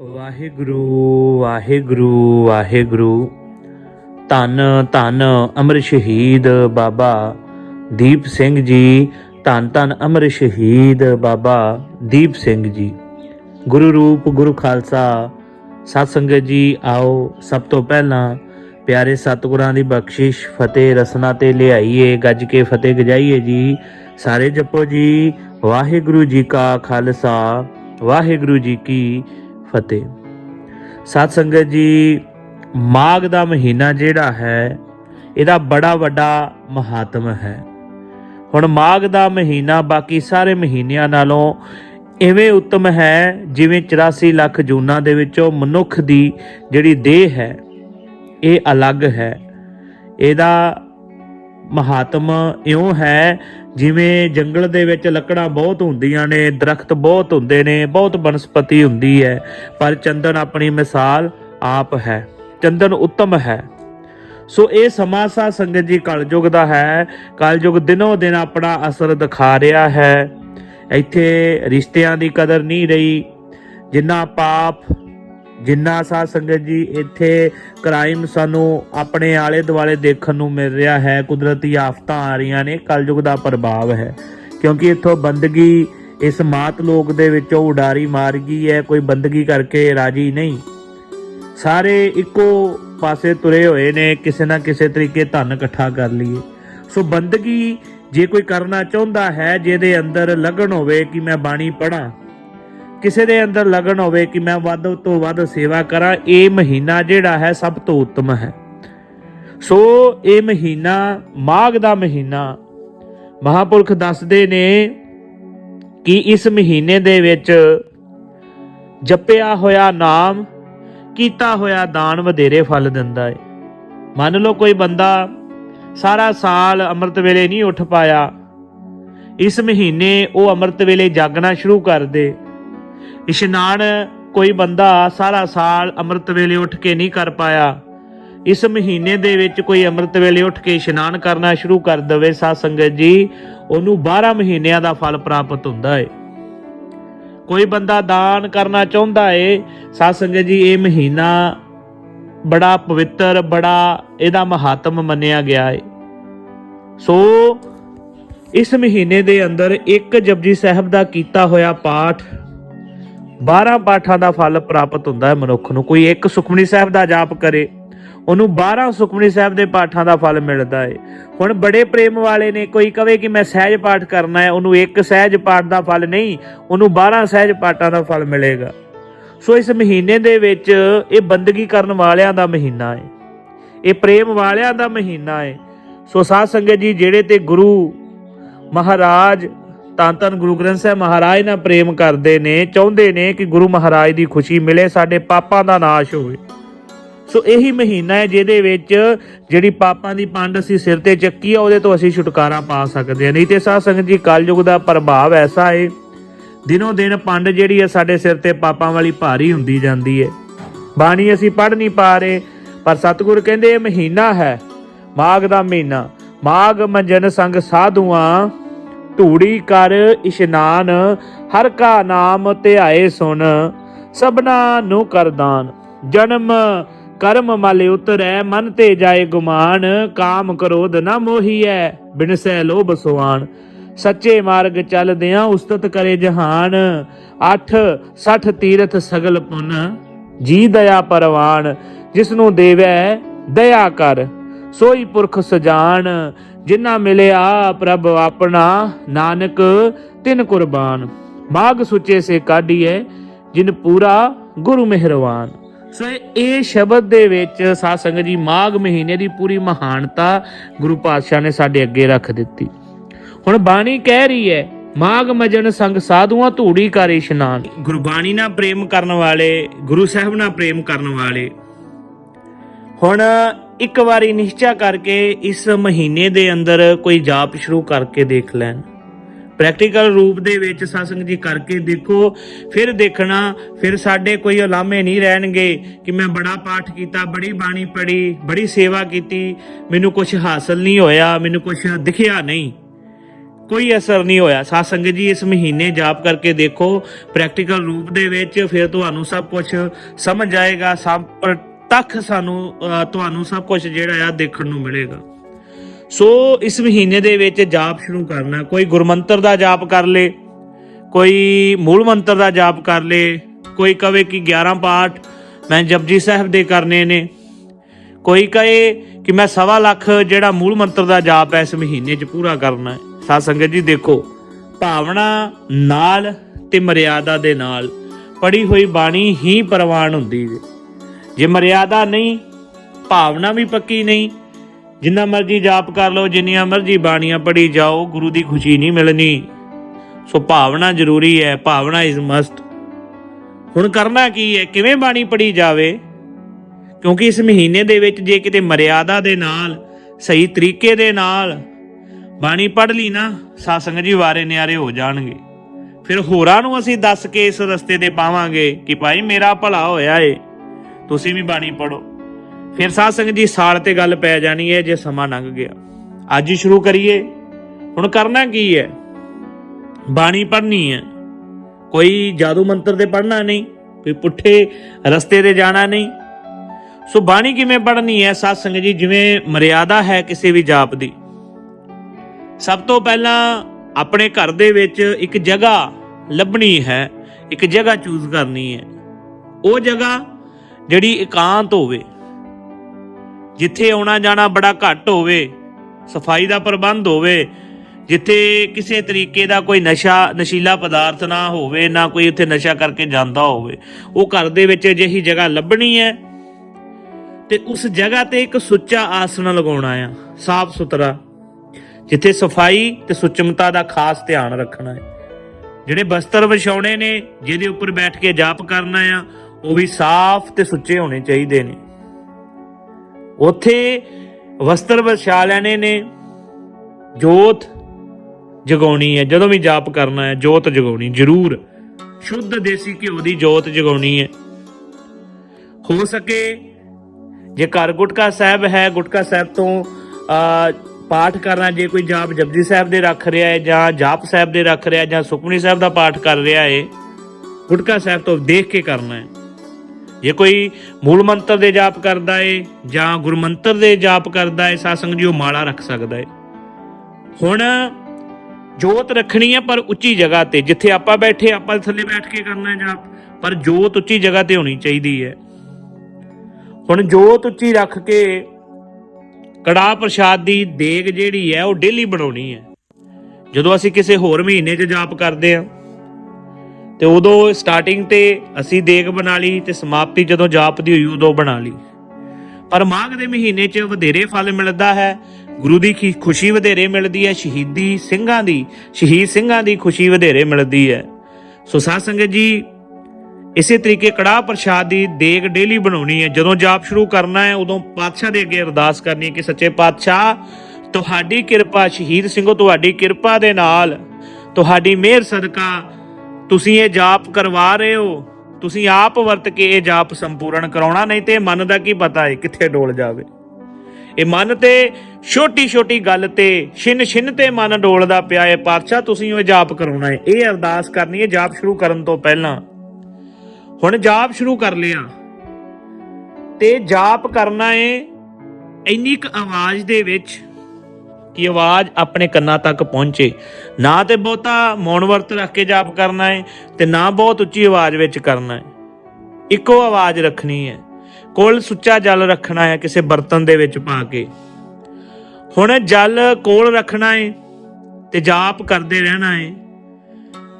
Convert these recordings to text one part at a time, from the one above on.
ਵਾਹਿਗੁਰੂ ਵਾਹਿਗੁਰੂ ਵਾਹਿਗੁਰੂ। ਧੰਨ ਧੰਨ ਅਮਰ ਸ਼ਹੀਦ ਬਾਬਾ ਦੀਪ ਸਿੰਘ ਜੀ। ਧੰਨ ਧੰਨ ਅਮਰ ਸ਼ਹੀਦ ਬਾਬਾ ਦੀਪ ਸਿੰਘ ਜੀ। ਗੁਰੂ ਰੂਪ, ਗੁਰੂ ਖਾਲਸਾ, ਸਤ ਸੰਗਤ ਜੀ, ਆਓ ਸਭ ਤੋਂ ਪਹਿਲਾਂ ਪਿਆਰੇ ਸਤਿਗੁਰਾਂ ਦੀ ਬਖਸ਼ਿਸ਼, ਫਤਿਹ ਰਸਨਾ ਤੇ ਲਿਆਈਏ, ਗੱਜ ਕੇ ਫਤਿਹ ਗਜਾਈਏ ਜੀ। ਸਾਰੇ ਜਪੋ ਜੀ, ਵਾਹਿਗੁਰੂ ਜੀ ਕਾ ਖਾਲਸਾ, ਵਾਹਿਗੁਰੂ ਜੀ ਕੀ ਫਤਿਹ। ਸਤ ਸੰਗਤ ਜੀ, ਮਾਘ ਦਾ ਮਹੀਨਾ ਜਿਹੜਾ ਹੈ, ਇਹਦਾ ਬੜਾ ਵੱਡਾ ਮਹਾਤਮ ਹੈ। ਹੁਣ ਮਾਘ ਦਾ ਮਹੀਨਾ ਬਾਕੀ ਸਾਰੇ ਮਹੀਨਿਆਂ ਨਾਲੋਂ ਐਵੇਂ ਉੱਤਮ ਹੈ, ਜਿਵੇਂ 84 ਲੱਖ ਜੂਨਾਂ ਦੇ ਵਿੱਚੋਂ ਮਨੁੱਖ ਦੀ ਜਿਹੜੀ ਦੇਹ ਹੈ, ਇਹ ਅਲੱਗ ਹੈ। ਇਹਦਾ ਮਹਾਤਮ ਇਉਂ ਹੈ ਜਿਵੇਂ ਜੰਗਲ ਦੇ ਵਿੱਚ ਲੱਕੜਾਂ ਬਹੁਤ ਹੁੰਦੀਆਂ ਨੇ, ਦਰਖਤ ਬਹੁਤ ਹੁੰਦੇ ਨੇ, ਬਹੁਤ ਬਨਸਪਤੀ ਹੁੰਦੀ ਹੈ, ਪਰ ਚੰਦਨ ਆਪਣੀ ਮਿਸਾਲ ਆਪ ਹੈ, ਚੰਦਨ ਉੱਤਮ ਹੈ। ਸੋ ਇਹ ਸਮਾਂ ਸਾ ਸੰਗਤ ਜੀ ਕਲਯੁਗ ਦਾ ਹੈ, ਕਲਯੁਗ ਦਿਨੋ ਦਿਨ ਆਪਣਾ ਅਸਰ ਦਿਖਾ ਰਿਹਾ ਹੈ। ਇੱਥੇ ਰਿਸ਼ਤਿਆਂ ਦੀ ਕਦਰ ਨਹੀਂ ਰਹੀ, ਜਿੰਨਾ ਪਾਪ ਜਿੰਨਾ ਸਾ ਸੰਗਤ ਜੀ, ਇੱਥੇ ਕ੍ਰਾਈਮ ਸਾਨੂੰ ਆਪਣੇ ਆਲੇ ਦੁਆਲੇ ਦੇਖਣ ਨੂੰ ਮਿਲ ਰਿਹਾ ਹੈ, ਕੁਦਰਤੀ ਆਫਤਾਂ ਆ ਰਹੀਆਂ ਨੇ, ਕਲਯੁਗ ਦਾ ਪ੍ਰਭਾਵ ਹੈ। ਕਿਉਂਕਿ ਇੱਥੋਂ ਬੰਦਗੀ, ਇਸ ਮਾਤ ਲੋਕ ਦੇ ਵਿੱਚੋਂ ਉਡਾਰੀ ਮਾਰ ਗਈ ਹੈ, ਕੋਈ ਬੰਦਗੀ ਕਰਕੇ ਰਾਜੀ ਨਹੀਂ। ਸਾਰੇ ਇੱਕੋ ਪਾਸੇ ਤੁਰੇ ਹੋਏ ਨੇ, ਕਿਸੇ ਨਾ ਕਿਸੇ ਤਰੀਕੇ ਧਨ ਇਕੱਠਾ ਕਰ ਲਈਏ। ਸੋ ਬੰਦਗੀ ਜੇ ਕੋਈ ਕਰਨਾ ਚਾਹੁੰਦਾ ਹੈ, ਜਿਹਦੇ ਅੰਦਰ ਲਗਨ ਹੋਵੇ, ਕਿ ਮੈਂ ਬਾਣੀ ਪੜਾਂ ਕਿਸੇ ਦੇ ਅੰਦਰ ਲਗਨ ਹੋਵੇ ਕਿ ਮੈਂ ਵੱਧ ਤੋਂ ਵੱਧ ਸੇਵਾ ਕਰਾਂ, ਇਹ ਮਹੀਨਾ ਜਿਹੜਾ ਹੈ ਸਭ ਤੋਂ ਉੱਤਮ ਹੈ। ਸੋ ਇਹ ਮਹੀਨਾ, ਮਾਘ ਦਾ ਮਹੀਨਾ, ਮਹਾਪੁਰਖ ਦੱਸਦੇ ਨੇ ਕਿ ਇਸ ਮਹੀਨੇ ਦੇ ਵਿੱਚ ਜਪਿਆ ਹੋਇਆ ਨਾਮ, ਕੀਤਾ ਹੋਇਆ ਦਾਨ ਵਧੇਰੇ ਫਲ ਦਿੰਦਾ ਹੈ ਮੰਨ ਲਓ ਕੋਈ ਬੰਦਾ ਸਾਰਾ ਸਾਲ ਅੰਮ੍ਰਿਤ ਵੇਲੇ ਨਹੀਂ ਉੱਠ ਪਾਇਆ, ਇਸ ਮਹੀਨੇ ਉਹ ਅੰਮ੍ਰਿਤ ਵੇਲੇ ਜਾਗਣਾ ਸ਼ੁਰੂ ਕਰ ਦੇ। ਇਸ਼ਨਾਨ ਕੋਈ ਬੰਦਾ ਸਾਰਾ ਸਾਲ ਅੰਮ੍ਰਿਤ ਵੇਲੇ ਉੱਠ ਕੇ ਨਹੀਂ ਕਰ ਪਾਇਆ। ਇਸ ਮਹੀਨੇ ਦੇ ਵਿੱਚ ਕੋਈ ਅੰਮ੍ਰਿਤ ਵੇਲੇ ਉੱਠ ਕੇ ਇਸ਼ਨਾਨ ਕਰਨਾ ਸ਼ੁਰੂ ਕਰ ਦਵੇ, ਸਾਧ ਸੰਗਤ ਜੀ, ਉਹਨੂੰ 12 ਮਹੀਨਿਆਂ ਦਾ ਫਲ ਪ੍ਰਾਪਤ ਹੁੰਦਾ ਹੈ ਕੋਈ ਬੰਦਾ ਦਾਨ ਕਰਨਾ ਚਾਹੁੰਦਾ ਏ, ਸਾਧ ਸੰਗਤ ਜੀ, ਇਹ ਮਹੀਨਾ ਬੜਾ ਪਵਿੱਤਰ, ਬੜਾ ਇਹਦਾ ਮਹੱਤਮ ਮੰਨਿਆ ਗਿਆ ਏ। ਸੋ ਇਸ ਮਹੀਨੇ ਦੇ ਅੰਦਰ ਇੱਕ ਜਪਜੀ ਸਾਹਿਬ ਦਾ ਕੀਤਾ ਹੋਇਆ ਪਾਠ 12 ਪਾਠਾਂ ਦਾ ਫਲ ਪ੍ਰਾਪਤ ਹੁੰਦਾ ਹੈ ਮਨੁੱਖ ਨੂੰ। ਕੋਈ ਇੱਕ ਸੁਖਮਨੀ ਸਾਹਿਬ ਦਾ ਜਾਪ ਕਰੇ, ਉਹਨੂੰ 12 ਸੁਖਮਨੀ ਸਾਹਿਬ ਦੇ ਪਾਠਾਂ ਦਾ ਫਲ ਮਿਲਦਾ ਹੈ। ਹੁਣ ਬੜੇ ਪ੍ਰੇਮ ਵਾਲੇ ਨੇ ਕੋਈ ਕਵੇ ਕਿ ਮੈਂ ਸਹਿਜ ਪਾਠ ਕਰਨਾ ਹੈ, ਉਹਨੂੰ ਇੱਕ ਸਹਿਜ ਪਾਠ ਦਾ ਫਲ ਨਹੀਂ, ਉਹਨੂੰ 12 ਸਹਿਜ ਪਾਠਾਂ ਦਾ ਫਲ ਮਿਲੇਗਾ। ਸੋ ਇਸ ਮਹੀਨੇ ਦੇ ਵਿੱਚ ਇਹ ਬੰਦਗੀ ਕਰਨ ਵਾਲਿਆਂ ਦਾ ਮਹੀਨਾ ਹੈ। ਇਹ ਪ੍ਰੇਮ ਵਾਲਿਆਂ ਦਾ ਮਹੀਨਾ ਹੈ। ਸੋ ਸਾਧ ਸੰਗਤ ਜੀ, ਜਿਹੜੇ ਤੇ ਗੁਰੂ ਮਹਾਰਾਜ ਤਾਂ ਧੰਨ ਗੁਰੂ ਗ੍ਰੰਥ ਸਾਹਿਬ ਮਹਾਰਾਜ ਨਾਲ ਪ੍ਰੇਮ ਕਰਦੇ ਨੇ, ਚਾਹੁੰਦੇ ਨੇ ਕਿ ਗੁਰੂ ਮਹਾਰਾਜ ਦੀ ਖੁਸ਼ੀ ਮਿਲੇ, ਸਾਡੇ ਪਾਪਾਂ ਦਾ ਨਾਸ਼ ਹੋਵੇ। ਸੋ ਇਹੀ ਮਹੀਨਾ ਹੈ ਜਿਹਦੇ ਵਿੱਚ ਜਿਹੜੀ ਪਾਪਾਂ ਦੀ ਪੰਡ ਅਸੀਂ ਸਿਰ ਤੇ ਚੱਕੀ ਆ, ਉਹਦੇ ਤੋਂ ਅਸੀਂ ਛੁਟਕਾਰਾ ਪਾ ਸਕਦੇ ਹਾਂ। ਨਹੀਂ ਤੇ ਸਾਧ ਸੰਗਤ ਜੀ, ਕਲਯੁਗ ਦਾ ਪ੍ਰਭਾਵ ਐਸਾ ਹੈ ਦਿਨੋਂ ਦਿਨ ਪੰਡ ਜਿਹੜੀ ਹੈ ਸਾਡੇ ਸਿਰ ਤੇ ਪਾਪਾਂ ਵਾਲੀ ਭਾਰੀ ਹੁੰਦੀ ਜਾਂਦੀ ਹੈ ਬਾਣੀ ਅਸੀਂ ਪੜ੍ਹ ਨਹੀਂ ਪਾ ਰਹੇ, ਪਰ ਸਤਿਗੁਰ ਕਹਿੰਦੇ ਇਹ ਮਹੀਨਾ ਹੈ, ਮਾਘ ਦਾ ਮਹੀਨਾ। ਮਾਘ ਮੰਜਨ ਸੰਗ ਸਾਧੂਆਂ ਧੂੜੀ ਕਰ ਇਸ਼ਨਾਨ, ਹਰ ਕਾ ਨਾਮ ਧਿਆਏ ਸੁਣ ਸਭਨਾ ਨੂੰ ਕਰਦਾਨ ਜਨਮ ਕਰਮ ਮਲ ਉਤਰੈ, ਮਨ ਤੇ ਜਾਏ ਗੁਮਾਨ, ਕਾਮ ਕ੍ਰੋਧ ਨਾ ਮੋਹੀਐ ਬਿਨਸੈ ਲੋਭ ਸੁਆਨ। ਸੱਚੇ ਮਾਰਗ ਚੱਲਦਿਆਂ ਉਸਤਤ ਕਰੇ ਜਹਾਨ 8 60 ਤੀਰਥ ਸਗਲ ਪੁਨ। ਜੀ ਦਇਆ ਪਰਵਾਨ ਜਿਸ ਨੂੰ ਦੇਵੈ, ਦਇਆ ਕਰ। ਸੋਈ ਪੁਰਖ ਸਜਾਨ ਜਿਨ੍ਹਾਂ ਮਿਲਿਆ ਪ੍ਰਭ ਆਪਣਾ ਨਾਨਕ ਤਿਨ ਕੁਰਬਾਨ। ਮਾਗ ਸੁਚੇ ਸੇ ਕਾਢੀਐ, ਜਿਨ ਪੂਰਾ ਗੁਰੂ ਮਿਹਰਵਾਨ। ਸੋ ਇਹ- ਸ਼ਬਦ ਦੇ ਵਿੱਚ ਸਾਧ ਸੰਗਤ ਜੀ, ਮਾਘ ਮਹੀਨੇ ਦੀ ਪੂਰੀ ਮਹਾਨਤਾ ਗੁਰੂ ਪਾਤਸ਼ਾਹ ਨੇ ਸਾਡੇ ਅੱਗੇ ਰੱਖ ਦਿੱਤੀ। ਹੁਣ ਬਾਣੀ ਕਹਿ ਰਹੀ ਹੈ, ਮਾਘ ਮਜਨ ਸੰਗ ਸਾਧੂਆਂ ਧੂੜੀ ਕਰ ਇਸ਼ਨਾਨ। ਗੁਰਬਾਣੀ ਨਾਲ ਪ੍ਰੇਮ ਕਰਨ ਵਾਲੇ, ਗੁਰੂ ਸਾਹਿਬ ਨਾਲ ਪ੍ਰੇਮ ਕਰਨ ਵਾਲੇ। ਹੁਣ ਇੱਕ ਵਾਰੀ ਨਿਸ਼ਚਾ ਕਰਕੇ ਇਸ ਮਹੀਨੇ ਦੇ ਅੰਦਰ ਕੋਈ ਜਾਪ ਸ਼ੁਰੂ ਕਰਕੇ ਦੇਖ ਲੈਣ। ਪ੍ਰੈਕਟੀਕਲ ਰੂਪ ਦੇ ਵਿੱਚ ਸਤਸੰਗ ਜੀ ਕਰਕੇ ਦੇਖੋ, ਫਿਰ ਦੇਖਣਾ, ਫਿਰ ਸਾਡੇ ਕੋਈ ਉਲਾਮੇ ਨਹੀਂ ਰਹਿਣਗੇ ਕਿ ਮੈਂ ਬੜਾ ਪਾਠ ਕੀਤਾ, ਬੜੀ ਬਾਣੀ ਪੜ੍ਹੀ, ਬੜੀ ਸੇਵਾ ਕੀਤੀ, ਮੈਨੂੰ ਕੁਝ ਹਾਸਲ ਨਹੀਂ ਹੋਇਆ, ਮੈਨੂੰ ਕੁਝ ਦਿਖਿਆ ਨਹੀਂ। ਕੋਈ ਅਸਰ ਨਹੀਂ ਹੋਇਆ। ਸਾਧ ਜੀ ਇਸ ਮਹੀਨੇ ਜਾਪ ਕਰਕੇ ਦੇਖੋ ਪ੍ਰੈਕਟੀਕਲ ਰੂਪ ਦੇ ਵਿੱਚ ਫਿਰ ਤੁਹਾਨੂੰ ਸਭ ਕੁਝ ਸਮਝ ਆਏਗਾ, ਸਭ ਪ੍ਰਤੱਖ ਸਾਨੂੰ ਤੁਹਾਨੂੰ ਸਭ ਕੁਝ ਜਿਹੜਾ ਆ ਦੇਖਣ ਨੂੰ ਮਿਲੇਗਾ। ਸੋ, ਇਸ ਮਹੀਨੇ ਦੇ ਵਿੱਚ ਜਾਪ ਸ਼ੁਰੂ ਕਰਨਾ, ਕੋਈ ਗੁਰਮੰਤਰ ਦਾ ਜਾਪ ਕਰ ਲੇ, ਕੋਈ ਮੂਲ ਮੰਤਰ ਦਾ ਜਾਪ ਕਰ ਲੇ, ਕੋਈ ਕਵੇ ਕਿ 11 ਪਾਠ ਮੈਂ ਜਪਜੀ ਸਾਹਿਬ ਦੇ ਕਰਨੇ ਨੇ, ਕੋਈ ਕਹੇ ਕਿ ਮੈਂ ਸਵਾ ਲੱਖ ਜਿਹੜਾ ਮੂਲ ਮੰਤਰ ਦਾ ਜਾਪ ਹੈ ਇਸ ਮਹੀਨੇ 'ਚ ਪੂਰਾ ਕਰਨਾ ਹੈ। ਸਾਧ ਸੰਗਤ ਜੀ ਦੇਖੋ, ਭਾਵਨਾ ਨਾਲ ਤੇ ਮਰਿਆਦਾ ਦੇ ਨਾਲ ਪੜੀ ਹੋਈ ਬਾਣੀ ਹੀ ਪ੍ਰਵਾਨ ਹੁੰਦੀ ਹੈ। ਜੇ ਮਰਿਆਦਾ ਨਹੀਂ, ਭਾਵਨਾ ਵੀ ਪੱਕੀ ਨਹੀਂ, ਜਿੰਨਾ ਮਰਜ਼ੀ ਜਾਪ ਕਰ ਲਓ, ਜਿੰਨੀਆਂ ਮਰਜ਼ੀ ਬਾਣੀਆਂ ਪੜੀ ਜਾਓ, ਗੁਰੂ ਦੀ ਖੁਸ਼ੀ ਨਹੀਂ ਮਿਲਣੀ। ਸੋ ਭਾਵਨਾ ਜ਼ਰੂਰੀ ਹੈ, ਭਾਵਨਾ ਇਜ਼ ਮਸਟ ਹੁਣ ਕਰਨਾ ਕੀ ਹੈ, ਕਿਵੇਂ ਬਾਣੀ ਪੜੀ ਜਾਵੇ? ਕਿਉਂਕਿ ਇਸ ਮਹੀਨੇ ਦੇ ਵਿੱਚ ਜੇ ਕਿਤੇ ਮਰਿਆਦਾ ਦੇ ਨਾਲ, ਸਹੀ ਤਰੀਕੇ ਦੇ ਨਾਲ ਬਾਣੀ ਪੜ ਲਈ ਨਾ ਸਾਧ ਜੀ ਵਾਰੇ ਨਿਆਰੇ ਹੋ ਜਾਣਗੇ। ਫਿਰ ਹੋਰਾਂ ਨੂੰ ਅਸੀਂ ਦੱਸ ਕੇ ਇਸ ਰਸਤੇ ਤੇ ਪਾਵਾਂਗੇ ਕਿ ਭਾਈ ਮੇਰਾ ਭਲਾ ਹੋਇਆ ਏ। ਤੁਸੀਂ ਵੀ ਬਾਣੀ ਪੜੋ ਫਿਰ ਸਾਧ ਸੰਗਤ ਜੀ, ਸਾਲ ਤੇ ਗੱਲ ਪੈ ਜਾਣੀ ਹੈ, ਜੇ ਸਮਾਂ ਲੰਘ ਗਿਆ। ਅੱਜ ਹੀ ਸ਼ੁਰੂ ਕਰੀਏ। ਹੁਣ ਕਰਨਾ ਕੀ ਹੈ? ਬਾਣੀ ਪੜ੍ਹਨੀ ਹੈ। ਕੋਈ ਜਾਦੂ ਮੰਤਰ ਤੇ ਪੜ੍ਹਨਾ ਨਹੀਂ, ਕੋਈ ਪੁੱਠੇ ਰਸਤੇ ਤੇ ਜਾਣਾ ਨਹੀਂ। ਸੋ ਬਾਣੀ ਕਿਵੇਂ ਪੜ੍ਹਨੀ ਹੈ? ਸਾਧ ਸੰਗਤ ਜੀ, ਜਿਵੇਂ ਮਰਿਆਦਾ ਹੈ ਕਿਸੇ ਵੀ ਜਾਪ ਦੀ। ਸਭ ਤੋਂ ਪਹਿਲਾਂ ਆਪਣੇ ਘਰ ਦੇ ਵਿੱਚ ਇੱਕ ਜਗ੍ਹਾ ਲੱਭਣੀ ਹੈ, ਇੱਕ ਜਗ੍ਹਾ ਚੂਜ਼ ਕਰਨੀ ਹੈ। ਉਹ ਜਗ੍ਹਾ ਜਿਹੜੀ ਇਕਾਂਤ ਹੋਵੇ, ਜਿੱਥੇ ਆਉਣਾ ਜਾਣਾ ਬੜਾ ਘੱਟ ਹੋਵੇ, ਸਫ਼ਾਈ ਦਾ ਪ੍ਰਬੰਧ ਹੋਵੇ, ਜਿੱਥੇ ਕਿਸੇ ਤਰੀਕੇ ਦਾ ਕੋਈ ਨਸ਼ਾ, ਨਸ਼ੀਲਾ ਪਦਾਰਥ ਨਾ ਹੋਵੇ, ਨਾ ਕੋਈ ਉੱਥੇ ਨਸ਼ਾ ਕਰਕੇ ਜਾਂਦਾ ਹੋਵੇ, ਉਹ ਘਰ ਦੇ ਵਿੱਚ ਅਜਿਹੀ ਜਗ੍ਹਾ ਲੱਭਣੀ ਹੈ ਤੇ ਉਸ ਜਗ੍ਹਾ ਤੇ ਇੱਕ ਸੁੱਚਾ ਆਸਣ ਲਗਾਉਣਾ ਆ, ਸਾਫ਼ ਸੁਥਰਾ, ਜਿੱਥੇ ਸਫ਼ਾਈ ਤੇ ਸੁਚਮਤਾ ਦਾ ਖਾਸ ਧਿਆਨ ਰੱਖਣਾ ਹੈ। ਜਿਹੜੇ ਬਸਤਰ ਵਿਛਾਉਣੇ ਨੇ, ਜਿਹਦੇ ਉੱਪਰ ਬੈਠ ਕੇ ਜਾਪ ਕਰਨਾ ਆ ਉਹ ਵੀ ਸਾਫ਼ ਤੇ ਸੁੱਚੇ ਹੋਣੇ ਚਾਹੀਦੇ ਨੇ। ਉੱਥੇ ਵਸਤਰ ਵਿਛਾ ਲੈਣੇ ਨੇ। ਜੋਤ ਜਗਾਉਣੀ ਹੈ, ਜਦੋਂ ਵੀ ਜਾਪ ਕਰਨਾ ਹੈ, ਜੋਤ ਜਗਾਉਣੀ, ਜ਼ਰੂਰ। ਸ਼ੁੱਧ ਦੇਸੀ ਘਿਓ ਦੀ ਜੋਤ ਜਗਾਉਣੀ ਹੈ। ਹੋ ਸਕੇ ਜੇ ਘਰ ਗੁਟਕਾ ਸਾਹਿਬ ਹੈ, ਗੁਟਕਾ ਸਾਹਿਬ ਤੋਂ ਆ ਪਾਠ ਕਰਨਾ, ਜੇ ਕੋਈ ਜਾਪ ਜਪਜੀ ਸਾਹਿਬ ਦੇ ਰੱਖ ਰਿਹਾ ਹੈ, ਜਾਂ ਜਾਪ ਸਾਹਿਬ ਦੇ ਰੱਖ ਰਿਹਾ ਜਾਂ ਸੁਖਮਨੀ ਸਾਹਿਬ ਦਾ ਪਾਠ ਕਰ ਰਿਹਾ ਹੈ, ਗੁਟਕਾ ਸਾਹਿਬ ਤੋਂ ਦੇਖ ਕੇ ਕਰਨਾ ਹੈ। ਜੇ ਕੋਈ ਮੂਲ ਮੰਤਰ ਦੇ ਜਾਪ ਕਰਦਾ ਏ ਜਾਂ ਗੁਰਮੰਤਰ ਦੇ ਜਾਪ ਕਰਦਾ ਏ, ਸਾਸੰਗ ਜੀ ਉਹ ਮਾਲਾ ਰੱਖ ਸਕਦਾ ਏ। ਹੁਣ ਜੋਤ ਰੱਖਣੀ ਹੈ ਪਰ ਉੱਚੀ ਜਗ੍ਹਾ ਤੇ, ਜਿੱਥੇ ਆਪਾਂ ਬੈਠੇ ਆਪਾਂ ਥੱਲੇ ਬੈਠ ਕੇ ਕਰਨਾ ਹੈ ਜਾਪ, ਪਰ ਜੋਤ ਉੱਚੀ ਜਗ੍ਹਾ ਤੇ ਹੋਣੀ ਚਾਹੀਦੀ ਹੈ ਹੁਣ ਜੋਤ ਉੱਚੀ ਰੱਖ ਕੇ ਕੜਾ ਪ੍ਰਸ਼ਾਦ ਦੀ ਦੇਗ ਜਿਹੜੀ ਹੈ ਉਹ ਡੇਲੀ ਬਣਾਉਣੀ ਹੈ ਜਦੋਂ ਅਸੀਂ ਕਿਸੇ ਹੋਰ ਮਹੀਨੇ 'ਚ ਜਾਪ ਕਰਦੇ ਆ ਤੇ ਉਦੋਂ ਸਟਾਰਟਿੰਗ ਤੇ ਅਸੀਂ ਦੇਗ ਬਣਾ ਲਈ ਤੇ ਸਮਾਪਤੀ ਜਦੋਂ ਜਾਪ ਦੀ ਹੋਈ ਉਦੋਂ ਬਣਾ ਲਈ। ਪਰ ਮਾਘ ਦੇ ਮਹੀਨੇ 'ਚ ਵਧੇਰੇ ਫਲ ਮਿਲਦਾ ਹੈ, ਗੁਰੂ ਦੀ ਖੁਸ਼ੀ ਵਧੇਰੇ ਮਿਲਦੀ ਹੈ, ਸ਼ਹੀਦੀ ਸਿੰਘਾਂ ਦੀ, ਸ਼ਹੀਦ ਸਿੰਘਾਂ ਦੀ ਖੁਸ਼ੀ ਵਧੇਰੇ ਮਿਲਦੀ ਹੈ। ਸੋ ਸਾਧ ਸੰਗਤ ਜੀ, ਇਸੇ ਤਰੀਕੇ ਕੜਾਹ ਪ੍ਰਸ਼ਾਦ ਦੀ ਦੇਗ ਡੇਲੀ ਬਣਾਉਣੀ ਹੈ। ਜਦੋਂ ਜਾਪ ਸ਼ੁਰੂ ਕਰਨਾ ਹੈ, ਉਦੋਂ ਪਾਤਸ਼ਾਹ ਦੇ ਅੱਗੇ ਅਰਦਾਸ ਕਰਨੀ ਹੈ ਕਿ ਸੱਚੇ ਪਾਤਸ਼ਾਹ, ਤੁਹਾਡੀ ਕਿਰਪਾ, ਸ਼ਹੀਦ ਸਿੰਘੋ, ਤੁਹਾਡੀ ਕਿਰਪਾ ਦੇ ਨਾਲ, ਤੁਹਾਡੀ ਮਿਹਰ ਸਦਕਾ ਤੁਸੀਂ ਇਹ ਜਾਪ ਕਰਵਾ ਰਹੇ ਹੋ, ਤੁਸੀਂ ਆਪ ਵਰਤ ਕੇ ਇਹ ਜਾਪ ਸੰਪੂਰਨ ਕਰਾਉਣਾ, ਨਹੀਂ ਤੇ ਮਨ ਦਾ ਕੀ ਪਤਾ ਹੈ ਕਿੱਥੇ ਡੋਲ ਜਾਵੇ। ਇਹ ਮਨ ਤੇ ਛੋਟੀ ਛੋਟੀ ਗੱਲ ਤੇ ਛਿਨ ਛਿਨ ਤੇ ਮਨ ਡੋਲਦਾ ਪਿਆ ਹੈ ਪਾਤਸ਼ਾਹ ਤੁਸੀਂ ਉਹ ਜਾਪ ਕਰਾਉਣਾ ਹੈ। ਇਹ ਅਰਦਾਸ ਕਰਨੀ ਹੈ ਜਾਪ ਸ਼ੁਰੂ ਕਰਨ ਤੋਂ ਪਹਿਲਾਂ। ਹੁਣ ਜਾਪ ਸ਼ੁਰੂ ਕਰ ਲਿਆ। ਤੇ ਜਾਪ ਕਰਨਾ ਏ ਇੰਨੀ ਕੁ ਆਵਾਜ਼ ਦੇ ਵਿੱਚ ਕਿ ਆਵਾਜ਼ ਆਪਣੇ ਕੰਨਾਂ ਤੱਕ ਪਹੁੰਚੇ? ਨਾ ਤੇ ਬਹੁਤਾ ਮੌਨ ਵਰਤ ਰੱਖ ਕੇ ਜਾਪ ਕਰਨਾ ਹੈ ਤੇ ਨਾ ਬਹੁਤ ਉੱਚੀ ਆਵਾਜ਼ ਵਿੱਚ ਕਰਨਾ ਹੈ ਇੱਕੋ ਆਵਾਜ਼ ਰੱਖਣੀ ਹੈ ਕੋਲ ਸੁੱਚਾ ਜਲ ਰੱਖਣਾ ਹੈ ਕਿਸੇ ਬਰਤਨ ਦੇ ਵਿੱਚ ਪਾ ਕੇ। ਹੁਣ ਜਲ ਕੋਲ ਰੱਖਣਾ ਹੈ ਤੇ ਜਾਪ ਕਰਦੇ ਰਹਿਣਾ ਹੈ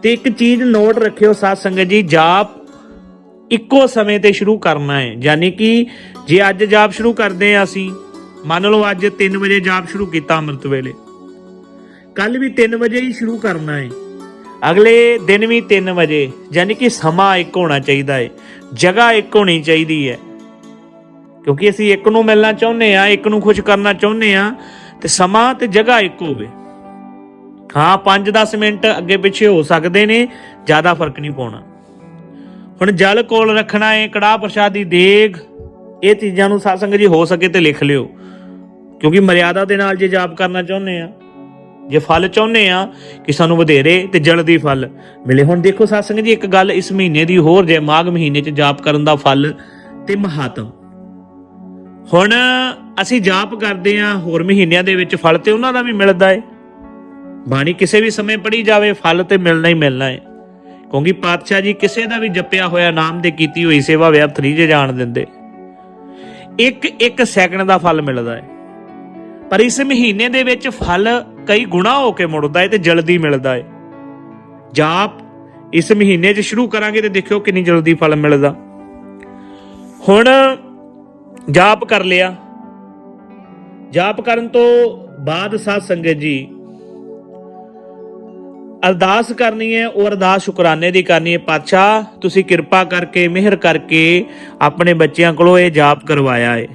ਤੇ ਇੱਕ ਚੀਜ਼ ਨੋਟ ਰੱਖਿਓ ਸਾਧ ਸੰਗਤ ਜੀ, ਜਾਪ ਇੱਕੋ ਸਮੇਂ ਤੇ ਸ਼ੁਰੂ ਕਰਨਾ ਹੈ ਯਾਨੀ ਕਿ ਜੇ ਅੱਜ ਜਾਪ ਸ਼ੁਰੂ ਕਰਦੇ ਆ ਅਸੀਂ ਮੰਨ ਲਓ ਅੱਜ 3 ਵਜੇ ਜਾਪ ਸ਼ੁਰੂ ਕੀਤਾ ਅੰਮ੍ਰਿਤ ਵੇਲੇ। ਕੱਲ ਵੀ 3 ਵਜੇ ਹੀ ਸ਼ੁਰੂ ਕਰਨਾ ਹੈ ਅਗਲੇ ਦਿਨ ਵੀ 3 ਵਜੇ, ਯਾਨੀ ਕਿ ਸਮਾਂ ਇੱਕ ਹੋਣਾ ਚਾਹੀਦਾ ਹੈ ਜਗ੍ਹਾ ਇੱਕ ਹੋਣੀ ਚਾਹੀਦੀ ਹੈ ਕਿਉਂਕਿ ਅਸੀਂ ਇੱਕ ਨੂੰ ਮਿਲਣਾ ਚਾਹੁੰਦੇ ਆ ਇੱਕ ਨੂੰ ਖੁਸ਼ ਕਰਨਾ ਚਾਹੁੰਦੇ ਆ ਤੇ ਸਮਾਂ ਤੇ ਜਗ੍ਹਾ ਇੱਕ ਹੋਵੇ। ਹਾਂ 5-10 ਮਿੰਟ ਅੱਗੇ ਪਿੱਛੇ ਹੋ ਸਕਦੇ ਨੇ, ਜ਼ਿਆਦਾ ਫ਼ਰਕ ਨਹੀਂ ਪਾਉਣਾ। ਹੁਣ ਜਲ ਕੋਲ ਰੱਖਣਾ ਹੈ ਕੜਾਹ ਪ੍ਰਸ਼ਾਦ ਦੀ ਦੇਗ, ਇਹ ਚੀਜ਼ਾਂ ਨੂੰ ਸਾਧ ਜੀ ਹੋ ਸਕੇ ਤੇ ਲਿਖ ਲਿਓ। ਕਿਉਂਕਿ ਮਰਿਆਦਾ ਦੇ ਨਾਲ ਜੇ ਜਾਪ ਕਰਨਾ ਚਾਹੁੰਦੇ ਆ, ਜੇ ਫਲ ਚਾਹੁੰਦੇ ਆ ਕਿ ਸਾਨੂੰ ਵਧੇਰੇ ਤੇ ਜਲਦੀ ਫਲ ਮਿਲੇ। ਹੁਣ ਦੇਖੋ ਸਾਧ ਜੀ, ਇੱਕ ਗੱਲ ਇਸ ਮਹੀਨੇ ਦੀ ਹੋਰ ਜੇ ਮਾਘ ਮਹੀਨੇ 'ਚ ਜਾਪ ਕਰਨ ਦਾ ਫਲ ਤੇ ਮਹਾਤਮ। ਹੁਣ ਅਸੀਂ ਜਾਪ ਕਰਦੇ ਆ, ਹੋਰ ਮਹੀਨਿਆਂ ਦੇ ਵਿੱਚ ਫਲ ਤੇ ਉਹਨਾਂ ਦਾ ਵੀ ਮਿਲਦਾ ਏ। ਬਾਣੀ ਕਿਸੇ ਵੀ ਸਮੇਂ ਪੜੀ ਜਾਵੇ, ਫਲ ਤੇ ਮਿਲਣਾ ਹੀ ਮਿਲਣਾ ਏ। ਕਿਉਂਕਿ ਪਾਤਸ਼ਾਹ ਜੀ ਕਿਸੇ ਦਾ ਵੀ ਜਪਿਆ ਹੋਇਆ, ਨਾਮ ਦੇ ਕੀਤੀ ਹੋਈ ਸੇਵਾ ਵਿਅਰਥ ਨਹੀਂ ਜੇ ਜਾਣ ਦਿੰਦੇ। ਇੱਕ ਇੱਕ ਸੈਕਿੰਡ ਦਾ ਫਲ ਮਿਲਦਾ ਹੈ ਪਰ ਇਸ ਮਹੀਨੇ ਦੇ ਵਿੱਚ ਫਲ ਕਈ ਗੁਣਾ ਹੋ ਕੇ ਮੁੜਦਾ ਹੈ ਤੇ ਜਲਦੀ ਮਿਲਦਾ ਹੈ ਜਾਪ ਇਸ ਮਹੀਨੇ 'ਚ ਸ਼ੁਰੂ ਕਰਾਂਗੇ ਤੇ ਦੇਖਿਓ ਕਿੰਨੀ ਜਲਦੀ ਫਲ ਮਿਲਦਾ। ਹੁਣ ਜਾਪ ਕਰ ਲਿਆ। ਜਾਪ ਕਰਨ ਤੋਂ ਬਾਅਦ ਸਾਧ ਸੰਗਤ ਜੀ, ਅਰਦਾਸ ਕਰਨੀ ਹੈ ਉਹ ਅਰਦਾਸ ਸ਼ੁਕਰਾਨੇ ਦੀ ਕਰਨੀ ਹੈ ਪਾਤਸ਼ਾਹ, ਤੁਸੀਂ ਕਿਰਪਾ ਕਰਕੇ, ਮਿਹਰ ਕਰਕੇ ਆਪਣੇ ਬੱਚਿਆਂ ਕੋਲੋਂ ਇਹ ਜਾਪ ਕਰਵਾਇਆ ਹੈ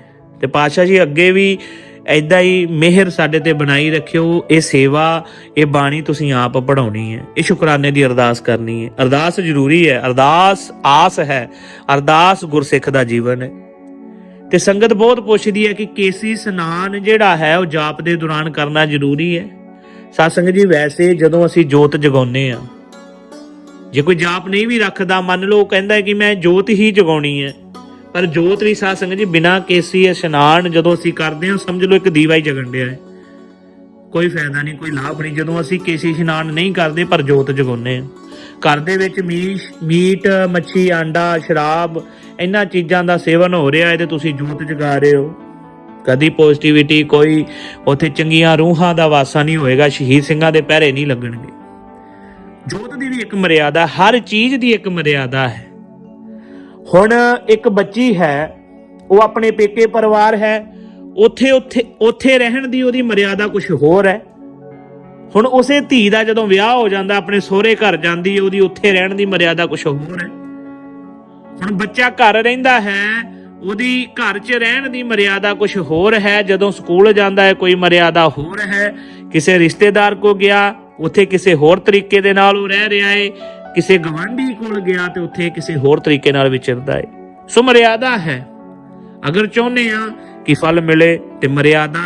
ਤੇ ਪਾਤਸ਼ਾਹ ਜੀ ਅੱਗੇ ਵੀ ਐਦਾਂ ਹੀ ਮਿਹਰ ਸਾਡੇ ਤੇ ਬਣਾਈ ਰੱਖਿਓ, ਇਹ ਸੇਵਾ, ਇਹ ਬਾਣੀ ਤੁਸੀਂ ਆਪ ਪੜਾਉਣੀ ਹੈ। ਇਹ ਸ਼ੁਕਰਾਨੇ ਦੀ ਅਰਦਾਸ ਕਰਨੀ ਹੈ। ਅਰਦਾਸ ਜ਼ਰੂਰੀ ਹੈ। ਅਰਦਾਸ ਆਸ ਹੈ। ਅਰਦਾਸ ਗੁਰਸਿੱਖ ਦਾ ਜੀਵਨ ਹੈ। ਤੇ ਸੰਗਤ ਬਹੁਤ ਪੁੱਛਦੀ ਹੈ ਕਿ ਕੇਸੀ ਇਸ਼ਨਾਨ ਜਿਹੜਾ ਹੈ, ਉਹ ਜਾਪ ਦੇ ਦੌਰਾਨ ਕਰਨਾ ਜ਼ਰੂਰੀ ਹੈ। ਸਤਸੰਗ ਜੀ, ਵੈਸੇ ਜਦੋਂ ਅਸੀਂ ਜੋਤ ਜਗਾਉਨੇ ਆ ਜੇ ਕੋਈ ਜਾਪ ਨਹੀਂ ਵੀ ਰੱਖਦਾ, ਮੰਨ ਲਓ ਕਹਿੰਦਾ ਕਿ ਮੈਂ ਜੋਤ ਹੀ ਜਗਾਉਣੀ ਹੈ। ਪਰ ਜੋਤ ਵੀ ਸਾਧ ਸੰਗਤ ਜੀ, ਬਿਨਾਂ ਕੇਸੀ ਇਸ਼ਨਾਨ ਜਦੋਂ ਅਸੀਂ ਕਰਦੇ ਹਾਂ, ਸਮਝ ਲਓ ਇੱਕ ਦੀਵਾ ਹੀ ਜਗਣ ਡਿਆ ਹੈ। ਕੋਈ ਫਾਇਦਾ ਨਹੀਂ, ਕੋਈ ਲਾਭ ਨਹੀਂ, ਜਦੋਂ ਅਸੀਂ ਕੇਸੀ ਇਸ਼ਨਾਨ ਨਹੀਂ ਕਰਦੇ, ਪਰ ਜੋਤ ਜਗਾਉਂਦੇ ਹਾਂ। ਘਰ ਦੇ ਵਿੱਚ ਮੀਟ ਮੀਟ, ਮੱਛੀ, ਆਂਡਾ, ਸ਼ਰਾਬ, ਇਹਨਾਂ ਚੀਜ਼ਾਂ ਦਾ ਸੇਵਨ ਹੋ ਰਿਹਾ ਹੈ ਤੇ ਤੁਸੀਂ ਜੋਤ ਜਗਾ ਰਹੇ ਹੋ। ਕਦੀ ਪੋਜ਼ਿਟਿਵਿਟੀ ਕੋਈ ਉਥੇ ਚੰਗੀਆਂ ਰੂਹਾਂ ਦਾ ਵਾਸਾ ਨਹੀਂ ਹੋਏਗਾ, ਸ਼ਹੀਦ ਸਿੰਘਾਂ ਦੇ ਪਹਿਰੇ ਨਹੀਂ ਲੱਗਣਗੇ। ਜੋਤ ਦੀ ਵੀ ਇੱਕ ਮਰਿਆਦਾ, ਹਰ ਚੀਜ਼ ਦੀ ਇੱਕ ਮਰਿਆਦਾ ਹੈ। ਹੁਣ ਇੱਕ ਬੱਚੀ ਹੈ, ਉਹ ਆਪਣੇ ਪੇਕੇ ਪਰਿਵਾਰ ਹੈ, ਉਥੇ ਉਥੇ ਉਥੇ ਰਹਿਣ ਦੀ ਉਹਦੀ ਮਰਿਆਦਾ ਕੁਝ ਹੋਰ ਹੈ। ਹੁਣ ਉਸੇ ਧੀ ਦਾ ਜਦੋਂ ਵਿਆਹ ਹੋ ਜਾਂਦਾ, ਆਪਣੇ ਸਹੁਰੇ ਘਰ ਜਾਂਦੀ, ਉਹਦੀ ਉੱਥੇ ਰਹਿਣ ਦੀ ਮਰਿਆਦਾ ਕੁਝ ਹੋਰ ਹੈ। ਹੁਣ ਬੱਚਾ ਘਰ ਰਹਿੰਦਾ ਹੈ, ਉਹਦੀ ਘਰ 'ਚ ਰਹਿਣ ਦੀ ਮਰਿਆਦਾ ਕੁਝ ਹੋਰ ਹੈ, ਜਦੋਂ ਸਕੂਲ ਜਾਂਦਾ ਹੈ, ਕੋਈ ਮਰਿਆਦਾ ਹੋਰ ਹੈ, ਕਿਸੇ ਰਿਸ਼ਤੇਦਾਰ ਕੋ ਗਿਆ, ਉੱਥੇ ਕਿਸੇ ਹੋਰ ਤਰੀਕੇ ਦੇ ਨਾਲ ਉਹ ਰਹਿ ਰਿਹਾ ਏ ਕਿਸੇ ਗਵਾਂਢੀ ਕੋਲ ਗਿਆ ਤੇ ਉੱਥੇ ਕਿਸੇ ਹੋਰ ਤਰੀਕੇ ਨਾਲ ਵਿਚਰਦਾ ਹੈ ਸੋ ਮਰਿਆਦਾ ਹੈ। ਅਗਰ ਚਾਹੁੰਦੇ ਆ ਕਿ ਫਲ ਮਿਲੇ ਤੇ ਮਰਿਆਦਾ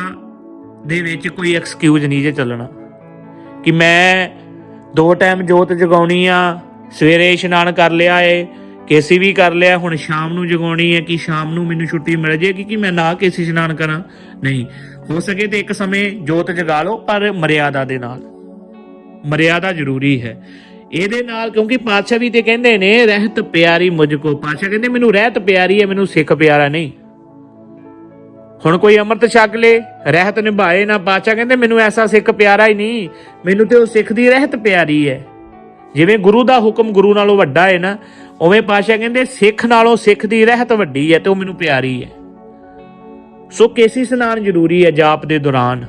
ਦੇ ਵਿੱਚ ਕੋਈ ਐਕਸਕਿਊਜ਼ ਨਹੀਂ ਜੇ ਚੱਲਣਾ। ਕਿ ਮੈਂ ਦੋ ਟਾਈਮ ਜੋਤ ਜਗਾਉਣੀ ਆ, ਸਵੇਰੇ ਇਸ਼ਨਾਨ ਕਰ ਲਿਆ ਏ, ਕੇਸੀ ਵੀ ਕਰ ਲਿਆ, ਹੁਣ ਸ਼ਾਮ ਨੂੰ ਜਗਾਉਣੀ ਹੈ ਕਿ ਸ਼ਾਮ ਨੂੰ ਮੈਨੂੰ ਛੁੱਟੀ ਮਿਲ ਜੇਗੀ ਕਿ ਮੈਂ ਨਾ ਕੇਸੀ ਇਸ਼ਨਾਨ ਕਰਾਂ? ਨਹੀਂ। ਹੋ ਸਕੇ ਤੇ ਇੱਕ ਸਮੇਂ ਜੋਤ ਜਗਾ ਲਓ, ਪਰ ਮਰਿਆਦਾ ਦੇ ਨਾਲ। ਮਰਿਆਦਾ ਜ਼ਰੂਰੀ ਹੈ। ਇਹਦੇ ਨਾਲ ਕਿਉਂਕਿ ਪਾਤਸ਼ਾਹ ਵੀ ਤੇ ਕਹਿੰਦੇ ਨੇ, ਰਹਿਤ ਪਿਆਰੀ ਮੁਝ ਕੋ ਪਾਤਸ਼ਾਹ ਕਹਿੰਦੇ, ਮੈਨੂੰ ਰਹਿਤ ਪਿਆਰੀ ਹੈ, ਮੈਨੂੰ ਸਿੱਖ ਪਿਆਰਾ ਨਹੀਂ। ਹੁਣ ਕੋਈ ਅੰਮ੍ਰਿਤ ਛਕ ਲੇ, ਰਹਿਤ ਨਿਭਾਏ ਨਾ, ਪਾਤਸ਼ਾਹ ਕਹਿੰਦੇ, ਮੈਨੂੰ ਐਸਾ ਸਿੱਖ ਪਿਆਰਾ ਹੀ ਨਹੀਂ। ਮੈਨੂੰ ਤੇ ਉਹ ਸਿੱਖ ਦੀ ਰਹਿਤ ਪਿਆਰੀ ਹੈ। ਜਿਵੇਂ ਗੁਰੂ ਦਾ ਹੁਕਮ ਗੁਰੂ ਨਾਲੋਂ ਵੱਡਾ ਹੈ ਨਾ, ਉਵੇਂ ਪਾਤਸ਼ਾਹ ਕਹਿੰਦੇ, ਸਿੱਖ ਨਾਲੋਂ ਸਿੱਖ ਦੀ ਰਹਿਤ ਵੱਡੀ ਹੈ ਤੇ ਉਹ ਮੈਨੂੰ ਪਿਆਰੀ ਹੈ। ਸੋ ਕੇਸੀ ਸਨਾਨ ਜ਼ਰੂਰੀ ਹੈ ਜਾਪ ਦੇ ਦੌਰਾਨ।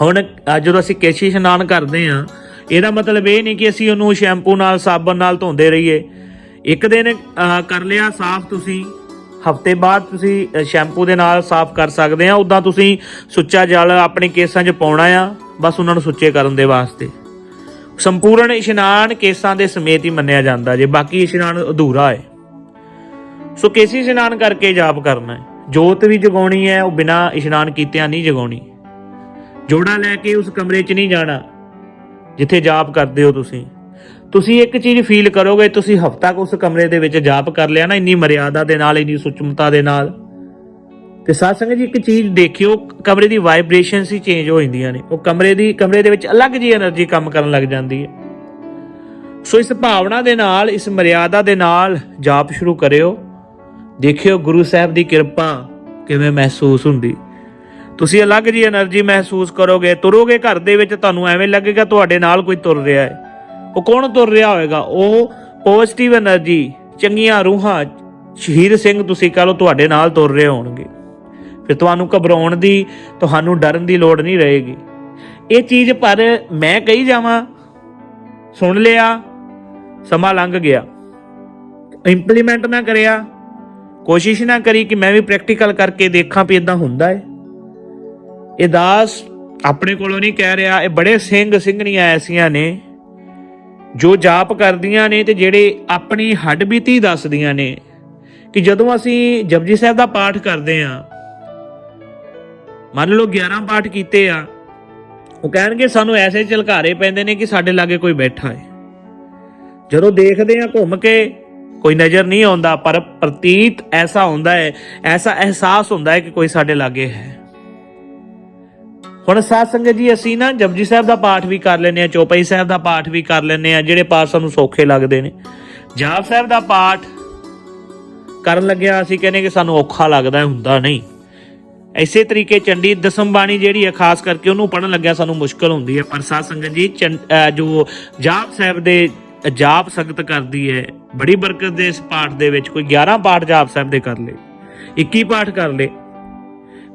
ਹੁਣ ਜਦੋਂ ਅਸੀਂ ਕੇਸੀ ਇਸ਼ਨਾਨ ਕਰਦੇ ਆ ਇਹਦਾ ਮਤਲਬ ਇਹ ਨਹੀਂ ਕਿ ਅਸੀਂ ਉਹਨੂੰ ਸ਼ੈਂਪੂ ਨਾਲ, ਸਾਬਣ ਨਾਲ ਧੋਂਦੇ ਰਹੀਏ। ਇੱਕ ਦਿਨ ਕਰ ਲਿਆ, ਸਾਫ਼ ਤੁਸੀਂ। ਹਫ਼ਤੇ ਬਾਅਦ ਤੁਸੀਂ ਸ਼ੈਂਪੂ ਦੇ ਨਾਲ ਸਾਫ਼ ਕਰ ਸਕਦੇ ਆ। ਉਦਾਂ ਤੁਸੀਂ ਸੁੱਚਾ ਜਲ ਆਪਣੇ ਕੇਸਾਂ 'ਚ ਪਾਉਣਾ ਆ, ਬਸ ਉਹਨਾਂ ਨੂੰ ਸੁੱਚੇ ਕਰਨ ਦੇ ਵਾਸਤੇ। ਸੰਪੂਰਨ ਇਸ਼ਨਾਨ ਕੇਸਾਂ ਦੇ ਸਮੇਤ ਹੀ ਮੰਨਿਆ ਜਾਂਦਾ ਜੇ, ਬਾਕੀ ਇਸ਼ਨਾਨ ਅਧੂਰਾ ਹੈ। ਸੋ ਕੇਸੀ ਇਸ਼ਨਾਨ ਕਰਕੇ ਜਾਪ ਕਰਨਾ ਹੈ। ਜੋਤ ਵੀ ਜਗਾਉਣੀ ਹੈ, ਉਹ ਬਿਨਾ ਇਸ਼ਨਾਨ ਕੀਤਿਆਂ ਨਹੀਂ ਜਗਾਉਣੀ। ਜੋੜਾ ਲੈ ਕੇ ਉਸ ਕਮਰੇ 'ਚ ਨਹੀਂ ਜਾਣਾ। ਜਿੱਥੇ ਜਾਪ ਕਰਦੇ ਹੋ ਤੁਸੀਂ। ਤੁਸੀਂ ਇੱਕ ਚੀਜ਼ ਫੀਲ ਕਰੋਗੇ, ਤੁਸੀਂ ਹਫਤਾ ਕੁ ਉਸ ਕਮਰੇ ਦੇ ਵਿੱਚ ਜਾਪ ਕਰ ਲਿਆ ਨਾ, ਇੰਨੀ ਮਰਿਆਦਾ ਦੇ ਨਾਲ, ਇੰਨੀ ਸੁਚਮਤਾ ਦੇ ਨਾਲ। ਤੇ ਸਾਧ ਸੰਗਤ ਜੀ, ਇੱਕ ਚੀਜ਼ ਦੇਖਿਓ, ਕਮਰੇ ਦੀ ਵਾਈਬ੍ਰੇਸ਼ਨ ਹੀ ਚੇਂਜ ਹੋ ਜਾਂਦੀਆਂ ਨੇ। ਉਹ ਕਮਰੇ ਦੀ, ਕਮਰੇ ਦੇ ਵਿੱਚ ਅਲੱਗ ਜੀ એનર્ਜੀ ਕੰਮ ਕਰਨ ਲੱਗ ਜਾਂਦੀ ਹੈ। ਸੋ ਇਸ ਭਾਵਨਾ ਦੇ ਨਾਲ, ਇਸ ਮਰਿਆਦਾ ਦੇ ਨਾਲ ਜਾਪ ਸ਼ੁਰੂ ਕਰਿਓ। ਦੇਖਿਓ ਗੁਰੂ ਸਾਹਿਬ ਦੀ ਕਿਰਪਾ ਕਿਵੇਂ ਮਹਿਸੂਸ ਹੁੰਦੀ। ਤੁਸੀਂ ਅਲੱਗ ਜੀ એનર્ਜੀ ਮਹਿਸੂਸ ਕਰੋਗੇ, ਤੁਰੋਗੇ ਘਰ ਦੇ ਵਿੱਚ, ਤੁਹਾਨੂੰ ਐਵੇਂ ਲੱਗੇਗਾ ਤੁਹਾਡੇ ਨਾਲ ਕੋਈ ਤੁਰ ਰਿਹਾ ਹੈ। ਉਹ ਕੌਣ ਤੁਰ ਰਿਹਾ ਹੋਵੇਗਾ? ਉਹ ਪੋਜ਼ਿਟਿਵ એનર્ਜੀ ਚੰਗੀਆਂ ਰੂਹਾਂ, ਸ਼ਹੀਦ ਸਿੰਘ ਤੁਸੀਂ ਕਹ ਲਓ ਤੁਹਾਡੇ ਨਾਲ ਤੁਰ ਰਹੇ ਹੋਣਗੇ। ਫਿਰ ਤੁਹਾਨੂੰ ਘਬਰਾਉਣ ਦੀ, ਤੁਹਾਨੂੰ ਡਰਨ ਦੀ ਲੋੜ ਨਹੀਂ ਰਹੇਗੀ। ਇਹ ਚੀਜ਼ ਪਰ ਮੈਂ ਕਹੀ ਜਾਵਾਂ, ਸੁਣ ਲਿਆ, ਸਮਾਂ ਲੰਘ ਗਿਆ। ਇੰਪਲੀਮੈਂਟ ਨਾ ਕਰਿਆ, ਕੋਸ਼ਿਸ਼ ਨਾ ਕਰੀ ਕਿ ਮੈਂ ਵੀ ਪ੍ਰੈਕਟੀਕਲ ਕਰਕੇ ਦੇਖਾਂ ਵੀ ਇਦਾਂ ਹੁੰਦਾ ਹੈ। ਇਹ ਦਾਸ ਆਪਣੇ ਕੋਲੋਂ ਨਹੀਂ ਕਹਿ ਰਿਹਾ, ਇਹ ਬੜੇ ਸਿੰਘ ਸਿੰਘਣੀਆਂ ਐਸੀਆਂ ਨੇ, ਜੋ ਜਾਪ ਕਰਦੀਆਂ ਨੇ ਤੇ ਜਿਹੜੇ ਆਪਣੀ ਹੱਡਬੀਤੀ ਦੱਸਦੀਆਂ ਨੇ ਕਿ ਜਦੋਂ ਅਸੀਂ ਜਪਜੀ ਸਾਹਿਬ ਦਾ ਪਾਠ ਕਰਦੇ ਆਂ ਮੰਨ ਲਓ 11 ਪਾਠ ਕੀਤੇ ਆ, ਉਹ ਕਹਿਣਗੇ ਸਾਨੂੰ ਐਸੇ ਝਲਕਾਰੇ ਪੈਂਦੇ ਨੇ ਕਿ ਸਾਡੇ ਲਾਗੇ ਕੋਈ ਬੈਠਾ ਹੈ। ਜਦੋਂ ਦੇਖਦੇ ਆ ਘੁੰਮ ਕੇ, ਕੋਈ ਨਜ਼ਰ ਨਹੀਂ ਆਉਂਦਾ, ਪਰ ਪ੍ਰਤੀਤ ਐਸਾ ਹੁੰਦਾ ਹੈ, ਐਸਾ ਅਹਿਸਾਸ ਹੁੰਦਾ ਹੈ ਕਿ ਕੋਈ ਸਾਡੇ ਲਾਗੇ ਹੈ। ਹੁਣ ਸਾਧ ਸੰਗਤ ਜੀ, ਅਸੀਂ ਨਾ ਜਪਜੀ ਸਾਹਿਬ ਦਾ ਪਾਠ ਵੀ ਕਰ ਲੈਨੇ ਆ ਚੌਪਈ ਸਾਹਿਬ ਦਾ ਪਾਠ ਵੀ ਕਰ ਲੈਨੇ ਆ ਜਿਹੜੇ ਪਾਠ ਸਾਨੂੰ ਸੌਖੇ ਲੱਗਦੇ ਨੇ। ਜਾਪ ਸਾਹਿਬ ਦਾ ਪਾਠ ਕਰਨ ਲੱਗਿਆ ਅਸੀਂ ਕਹਿੰਦੇ ਕਿ ਸਾਨੂੰ ਔਖਾ ਲੱਗਦਾ ਹੁੰਦਾ ਨਹੀਂ। ਇਸੇ ਤਰੀਕੇ ਚੰਡੀ ਦਸਮ ਬਾਣੀ ਜਿਹੜੀ ਹੈ, ਖਾਸ ਕਰਕੇ ਉਹਨੂੰ ਪੜਨ ਲੱਗਿਆ ਸਾਨੂੰ ਮੁਸ਼ਕਲ ਹੁੰਦੀ ਹੈ। ਪਰ ਸਾਧ ਸੰਗਤ ਜੀ, ਚੰ- ਜੋ ਜਾਪ ਸਾਹਿਬ ਦੇ ਜਾਪ ਸੰਗਤ ਕਰਦੀ ਹੈ, ਬੜੀ ਬਰਕਤ ਦੇ ਇਸ ਪਾਠ ਦੇ ਵਿੱਚ ਕੋਈ 11 ਪਾਠ ਜਾਪ ਸਾਹਿਬ ਦੇ ਕਰ ਲੇ 21 ਪਾਠ ਕਰ ਲੇ